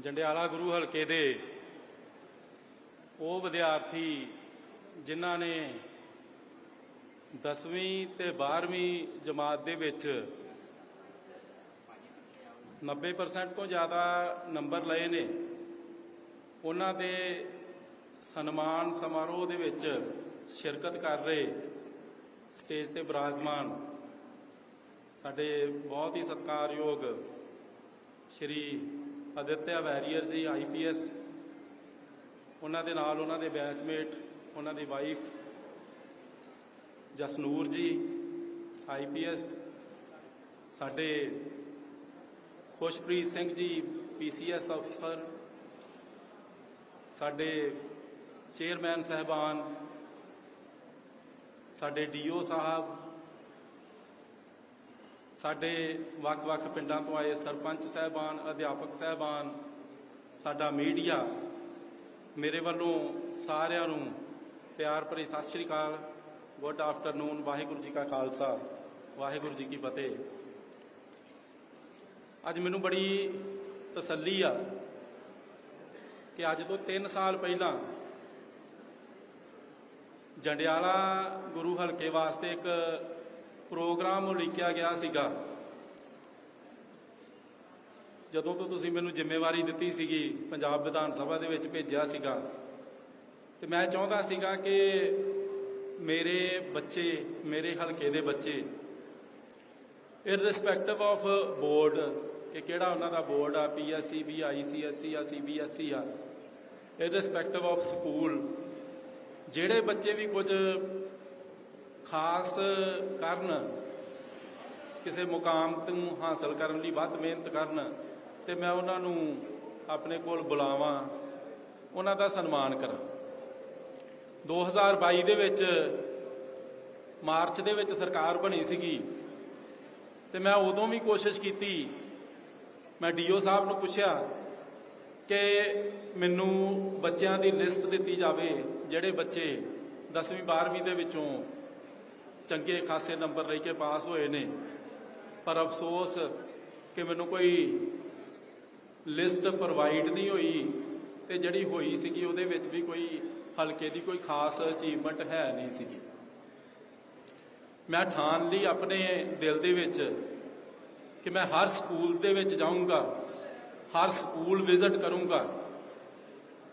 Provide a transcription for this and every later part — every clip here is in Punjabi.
ਜੰਡਿਆਲਾ ਗੁਰੂ ਹਲਕੇ ਦੇ ਉਹ ਵਿਦਿਆਰਥੀ ਜਿਨ੍ਹਾਂ ਨੇ 10ਵੀਂ ਤੇ 12ਵੀਂ ਜਮਾਤ ਦੇ ਵਿੱਚ 90% ਤੋਂ ਜ਼ਿਆਦਾ ਨੰਬਰ ਲਏ ਨੇ। ਉਹਨਾਂ ਦੇ ਸਨਮਾਨ ਸਮਾਰੋਹ ਦੇ ਵਿੱਚ ਸ਼ਿਰਕਤ ਕਰ ਰਹੇ ਸਟੇਜ ਤੇ ਬਰਾਜਮਾਨ ਸਾਡੇ ਬਹੁਤ ਹੀ ਸਤਿਕਾਰਯੋਗ ਸ਼੍ਰੀ ਅਦਿੱਤਿਆ ਵੈਰੀਅਰ ਜੀ ਆਈਪੀਐਸ ਉਹਨਾਂ ਦੇ ਨਾਲ ਉਹਨਾਂ ਦੇ ਬੈਚਮੇਟ, ਉਹਨਾਂ ਦੀ ਵਾਈਫ ਜਸਨੂਰ ਜੀ ਆਈਪੀਐਸ ਸਾਡੇ ਖੁਸ਼ਪ੍ਰੀਤ ਸਿੰਘ ਜੀ ਪੀਸੀਐਸ ਅਫਸਰ। ਸਾਡੇ ਚੇਅਰਮੈਨ ਸਹਿਬਾਨ, ਸਾਡੇ ਡੀਓ ਸਾਹਿਬ ਸਾਡੇ ਵੱਖ-ਵੱਖ ਪਿੰਡਾਂ ਤੋਂ ਆਏ ਸਰਪੰਚ ਸਹਿਬਾਨ, ਅਧਿਆਪਕ ਸਹਿਬਾਨ, ਸਾਡਾ ਮੀਡੀਆ ਮੇਰੇ ਵੱਲੋਂ ਸਾਰਿਆਂ ਨੂੰ ਪਿਆਰ ਭਰੀ ਸਤਿ ਸ਼੍ਰੀ ਅਕਾਲ, ਗੁੱਡ ਆਫਟਰਨੂਨ, ਵਾਹਿਗੁਰੂ ਜੀ ਕਾ ਖਾਲਸਾ, ਵਾਹਿਗੁਰੂ ਜੀ ਕੀ ਫਤਿਹ। ਅੱਜ ਮੈਨੂੰ ਬੜੀ ਤਸੱਲੀ ਆ ਕਿ ਅੱਜ ਤੋਂ 3 ਸਾਲ ਪਹਿਲਾਂ ਜੰਡਿਆਲਾ ਗੁਰੂ ਹਲਕੇ ਵਾਸਤੇ ਇੱਕ ਪ੍ਰੋਗਰਾਮ ਉਲੀਕਿਆ ਗਿਆ ਸੀਗਾ। ਜਦੋਂ ਤੋਂ ਤੁਸੀਂ ਮੈਨੂੰ ਜ਼ਿੰਮੇਵਾਰੀ ਦਿੱਤੀ ਸੀਗੀ, ਪੰਜਾਬ ਵਿਧਾਨ ਸਭਾ ਦੇ ਵਿੱਚ ਭੇਜਿਆ ਸੀਗਾ, ਤੇ ਮੈਂ ਚਾਹੁੰਦਾ ਸੀਗਾ ਕਿ ਮੇਰੇ ਬੱਚੇ, ਮੇਰੇ ਹਲਕੇ ਦੇ ਬੱਚੇ ਇਰਰਿਸਪੈਕਟਿਵ ਆਫ ਬੋਰਡ ਕਿ ਕਿਹੜਾ ਉਹਨਾਂ ਦਾ ਬੋਰਡ ਆ ਪੀਐਸਸੀ ਵੀ ਆਈਸੀਐਸਸੀ ਆ ਸੀਬੀਐਸਈ ਆ ਇਰਰਿਸਪੈਕਟਿਵ ਆਫ ਸਕੂਲ ਜਿਹੜੇ ਬੱਚੇ ਵੀ ਕੁਝ ਖਾਸ ਕਰਨ ਕਿਸੇ ਮੁਕਾਮ ਨੂੰ ਹਾਸਲ ਕਰਨ ਲਈ ਵੱਧ ਮਿਹਨਤ ਕਰਨ ਤੇ ਮੈਂ ਉਹਨਾਂ ਨੂੰ ਆਪਣੇ ਕੋਲ ਬੁਲਾਵਾਂ, ਉਹਨਾਂ ਦਾ ਸਨਮਾਨ ਕਰਾਂ। 2022 ਦੇ ਵਿੱਚ ਮਾਰਚ ਦੇ ਵਿੱਚ ਸਰਕਾਰ ਬਣੀ ਸੀਗੀ ਤੇ ਮੈਂ ਉਦੋਂ ਵੀ ਕੋਸ਼ਿਸ਼ ਕੀਤੀ। ਮੈਂ ਡੀਓ ਸਾਹਿਬ ਨੂੰ ਪੁੱਛਿਆ ਕਿ ਮੈਨੂੰ ਬੱਚਿਆਂ ਦੀ ਲਿਸਟ ਦਿੱਤੀ ਜਾਵੇ, ਜਿਹੜੇ ਬੱਚੇ 10ਵੀਂ 12ਵੀਂ ਦੇ ਵਿੱਚੋਂ ਚੰਗੇ ਖਾਸੇ ਨੰਬਰ ਲੈ ਕੇ ਪਾਸ ਹੋਏ ਨੇ। ਪਰ ਅਫਸੋਸ ਕਿ ਮੈਨੂੰ ਕੋਈ ਲਿਸਟ ਪ੍ਰੋਵਾਈਡ ਨਹੀਂ ਹੋਈ ਤੇ ਜਿਹੜੀ ਹੋਈ ਸੀਗੀ ਉਹਦੇ ਵਿੱਚ ਵੀ ਕੋਈ ਹਲਕੇ ਦੀ ਕੋਈ ਖਾਸ ਅਚੀਵਮੈਂਟ ਹੈ ਨਹੀਂ ਸੀਗੀ। ਮੈਂ ਠਾਣ ਲਈ ਆਪਣੇ ਦਿਲ ਦੇ ਵਿੱਚ ਕਿ ਮੈਂ ਹਰ ਸਕੂਲ ਦੇ ਵਿੱਚ ਜਾਊਂਗਾ, ਹਰ ਸਕੂਲ ਵਿਜ਼ਿਟ ਕਰੂੰਗਾ,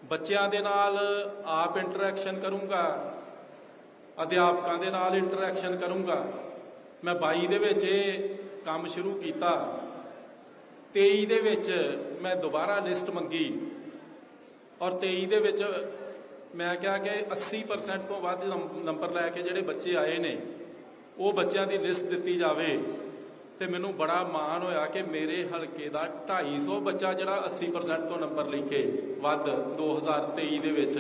ਬੱਚਿਆਂ ਦੇ ਨਾਲ ਆਪ ਇੰਟਰੈਕਸ਼ਨ ਕਰੂੰਗਾ ਅਧਿਆਪਕਾਂ ਦੇ ਨਾਲ ਇੰਟਰੈਕਸ਼ਨ ਕਰੂੰਗਾ। ਮੈਂ 22 ਦੇ ਵਿੱਚ ਇਹ ਕੰਮ ਸ਼ੁਰੂ ਕੀਤਾ। 23 ਦੇ ਵਿੱਚ ਮੈਂ ਦੁਬਾਰਾ ਲਿਸਟ ਮੰਗੀ। ਔਰ 23 ਦੇ ਵਿੱਚ ਮੈਂ ਕਿਹਾ ਕਿ 80% ਤੋਂ ਵੱਧ ਨੰਬ- ਨੰਬਰ ਲੈ ਕੇ ਜਿਹੜੇ ਬੱਚੇ ਆਏ ਨੇ, ਉਹ ਬੱਚਿਆਂ ਦੀ ਲਿਸਟ ਦਿੱਤੀ ਜਾਵੇ। ਤੇ ਮੈਨੂੰ ਬੜਾ ਮਾਣ ਹੋਇਆ ਕਿ ਮੇਰੇ ਹਲਕੇ ਦਾ 250 ਬੱਚਾ ਜਿਹੜਾ 80% ਤੋਂ ਨੰਬਰ ਲੈ ਕੇ ਵੱਧ 2023 ਦੇ ਵਿੱਚ,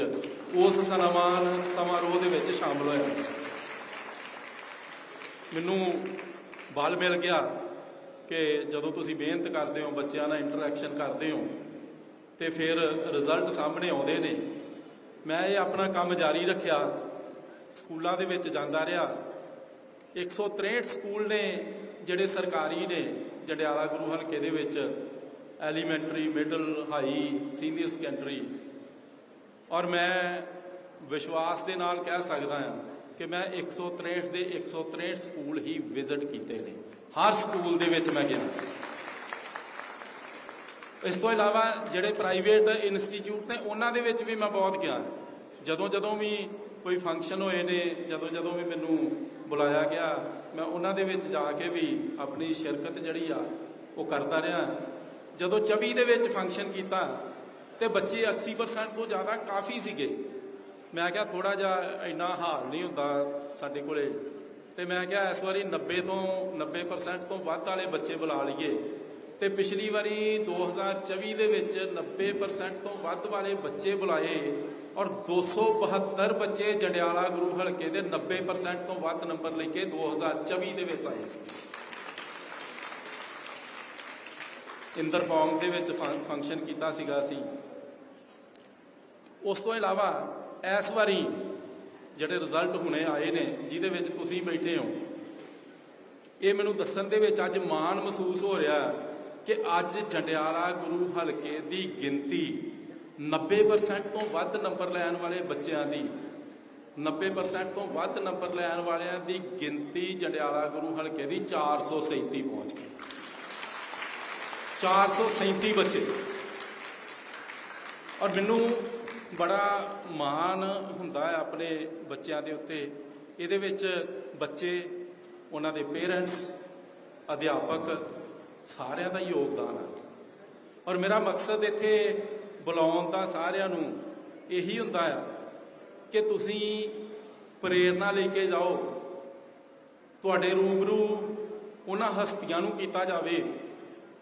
ਉਸ ਸਨਮਾਨ ਸਮਾਰੋਹ ਦੇ ਵਿੱਚ ਸ਼ਾਮਲ ਹੋਇਆ ਸੀ। ਮੈਨੂੰ ਬਲ ਮਿਲ ਗਿਆ ਕਿ ਜਦੋਂ ਤੁਸੀਂ ਮਿਹਨਤ ਕਰਦੇ ਹੋ, ਬੱਚਿਆਂ ਨਾਲ ਇੰਟਰੈਕਸ਼ਨ ਕਰਦੇ ਹੋ, ਤੇ ਫਿਰ ਰਿਜ਼ਲਟ ਸਾਹਮਣੇ ਆਉਂਦੇ ਨੇ। ਮੈਂ ਇਹ ਆਪਣਾ ਕੰਮ ਜਾਰੀ ਰੱਖਿਆ। ਸਕੂਲਾਂ ਦੇ ਵਿੱਚ ਜਾਂਦਾ ਰਿਹਾ। 163 ਸਕੂਲ ਨੇ ਜਿਹੜੇ ਸਰਕਾਰੀ ਨੇ ਜੰਡਿਆਲਾ ਗੁਰੂ ਹਲਕੇ ਦੇ ਵਿੱਚ elementary middle high senior secondary ਔਰ ਮੈਂ ਵਿਸ਼ਵਾਸ ਦੇ ਨਾਲ ਕਹਿ ਸਕਦਾ ਹਾਂ ਕਿ ਮੈਂ 163 ਦੇ 163 ਸਕੂਲ ਹੀ ਵਿਜ਼ਿਟ ਕੀਤੇ ਨੇ। ਹਰ ਸਕੂਲ ਦੇ ਵਿੱਚ ਮੈਂ ਗਿਆ। ਇਸ ਤੋਂ ਇਲਾਵਾ ਜਿਹੜੇ ਪ੍ਰਾਈਵੇਟ ਇੰਸਟੀਚਿਊਟ ਨੇ, ਉਹਨਾਂ ਦੇ ਵਿੱਚ ਵੀ ਮੈਂ ਬਹੁਤ ਗਿਆ। ਜਦੋਂ ਜਦੋਂ ਵੀ ਕੋਈ ਫੰਕਸ਼ਨ ਹੋਏ ਨੇ, ਜਦੋਂ ਜਦੋਂ ਵੀ ਮੈਨੂੰ ਬੁਲਾਇਆ ਗਿਆ, ਮੈਂ ਉਹਨਾਂ ਦੇ ਵਿੱਚ ਜਾ ਕੇ ਵੀ ਆਪਣੀ ਸ਼ਿਰਕਤ ਜਿਹੜੀ ਆ, ਉਹ ਕਰਦਾ ਰਿਹਾ। ਜਦੋਂ 24 ਦੇ ਵਿੱਚ ਫੰਕਸ਼ਨ ਕੀਤਾ, ਤੇ ਬੱਚੇ 80% ਤੋਂ ਜ਼ਿਆਦਾ ਕਾਫੀ ਸੀਗੇ। ਮੈਂ ਕਿਹਾ ਥੋੜਾ ਜਿਹਾ ਇੰਨਾ ਹਾਲ ਨਹੀਂ ਹੁੰਦਾ ਸਾਡੇ ਕੋਲੇ। ਤੇ ਮੈਂ ਕਿਹਾ ਇਸ ਵਾਰੀ 90 ਤੋਂ 90% ਤੋਂ ਵੱਧ ਵਾਲੇ ਬੱਚੇ ਬੁਲਾ ਲਈਏ। ਤੇ ਪਿਛਲੀ ਵਾਰੀ 2024 ਦੇ ਵਿੱਚ 90% ਤੋਂ ਵੱਧ ਵਾਲੇ ਬੱਚੇ ਬੁਲਾਏ। ਔਰ 272 ਬੱਚੇ ਜੰਡਿਆਲਾ ਗੁਰੂ ਹਲਕੇ ਦੇ 90% ਤੋਂ ਵੱਧ ਨੰਬਰ ਲੈ ਕੇ 2024 ਦੇ ਵਿੱਚ ਆਏ ਸੀ। ਇੰਦਰ ਫਾਰਮ ਦੇ ਵਿੱਚ ਫੰਕਸ਼ਨ ਕੀਤਾ ਸੀਗਾ ਅਸੀਂ ਉਸ ਤੋਂ ਇਲਾਵਾ ਇਸ ਵਾਰੀ ਜਿਹੜੇ ਰਿਜ਼ਲਟ ਹੁਣੇ ਆਏ ਨੇ, ਜਿਹਦੇ ਵਿੱਚ ਤੁਸੀਂ ਬੈਠੇ ਹੋ, ਇਹ ਮੈਨੂੰ ਦੱਸਣ ਦੇ ਵਿੱਚ ਅੱਜ ਮਾਣ ਮਹਿਸੂਸ ਹੋ ਰਿਹਾ ਕਿ ਅੱਜ ਜੰਡਿਆਲਾ ਗੁਰੂ ਹਲਕੇ ਦੀ ਗਿਣਤੀ 90% ਤੋਂ ਵੱਧ ਨੰਬਰ ਲੈਣ ਵਾਲੇ ਬੱਚਿਆਂ ਦੀ 90% ਤੋਂ ਵੱਧ ਨੰਬਰ ਲੈਣ ਵਾਲਿਆਂ ਦੀ ਗਿਣਤੀ ਜੰਡਿਆਲਾ ਗੁਰੂ ਹਲਕੇ ਦੀ 437 ਪਹੁੰਚ ਗਈ। 437 ਬੱਚੇ। ਔਰ ਮੈਨੂੰ ਬੜਾ ਮਾਣ ਹੁੰਦਾ ਹੈ ਆਪਣੇ ਬੱਚਿਆਂ ਦੇ ਉੱਤੇ। ਇਹਦੇ ਵਿੱਚ ਬੱਚੇ, ਉਹਨਾਂ ਦੇ ਪੇਰੈਂਟਸ ਅਧਿਆਪਕ ਸਾਰਿਆਂ ਦਾ ਯੋਗਦਾਨ ਹੈ। ਔਰ ਮੇਰਾ ਮਕਸਦ ਇੱਥੇ ਬੁਲਾਉਣ ਦਾ ਸਾਰਿਆਂ ਨੂੰ ਇਹੀ ਹੁੰਦਾ ਆ ਕਿ ਤੁਸੀਂ ਪ੍ਰੇਰਣਾ ਲੈ ਕੇ ਜਾਓ। ਤੁਹਾਡੇ ਰੂਬਰੂ ਉਹਨਾਂ ਹਸਤੀਆਂ ਨੂੰ ਕੀਤਾ ਜਾਵੇ,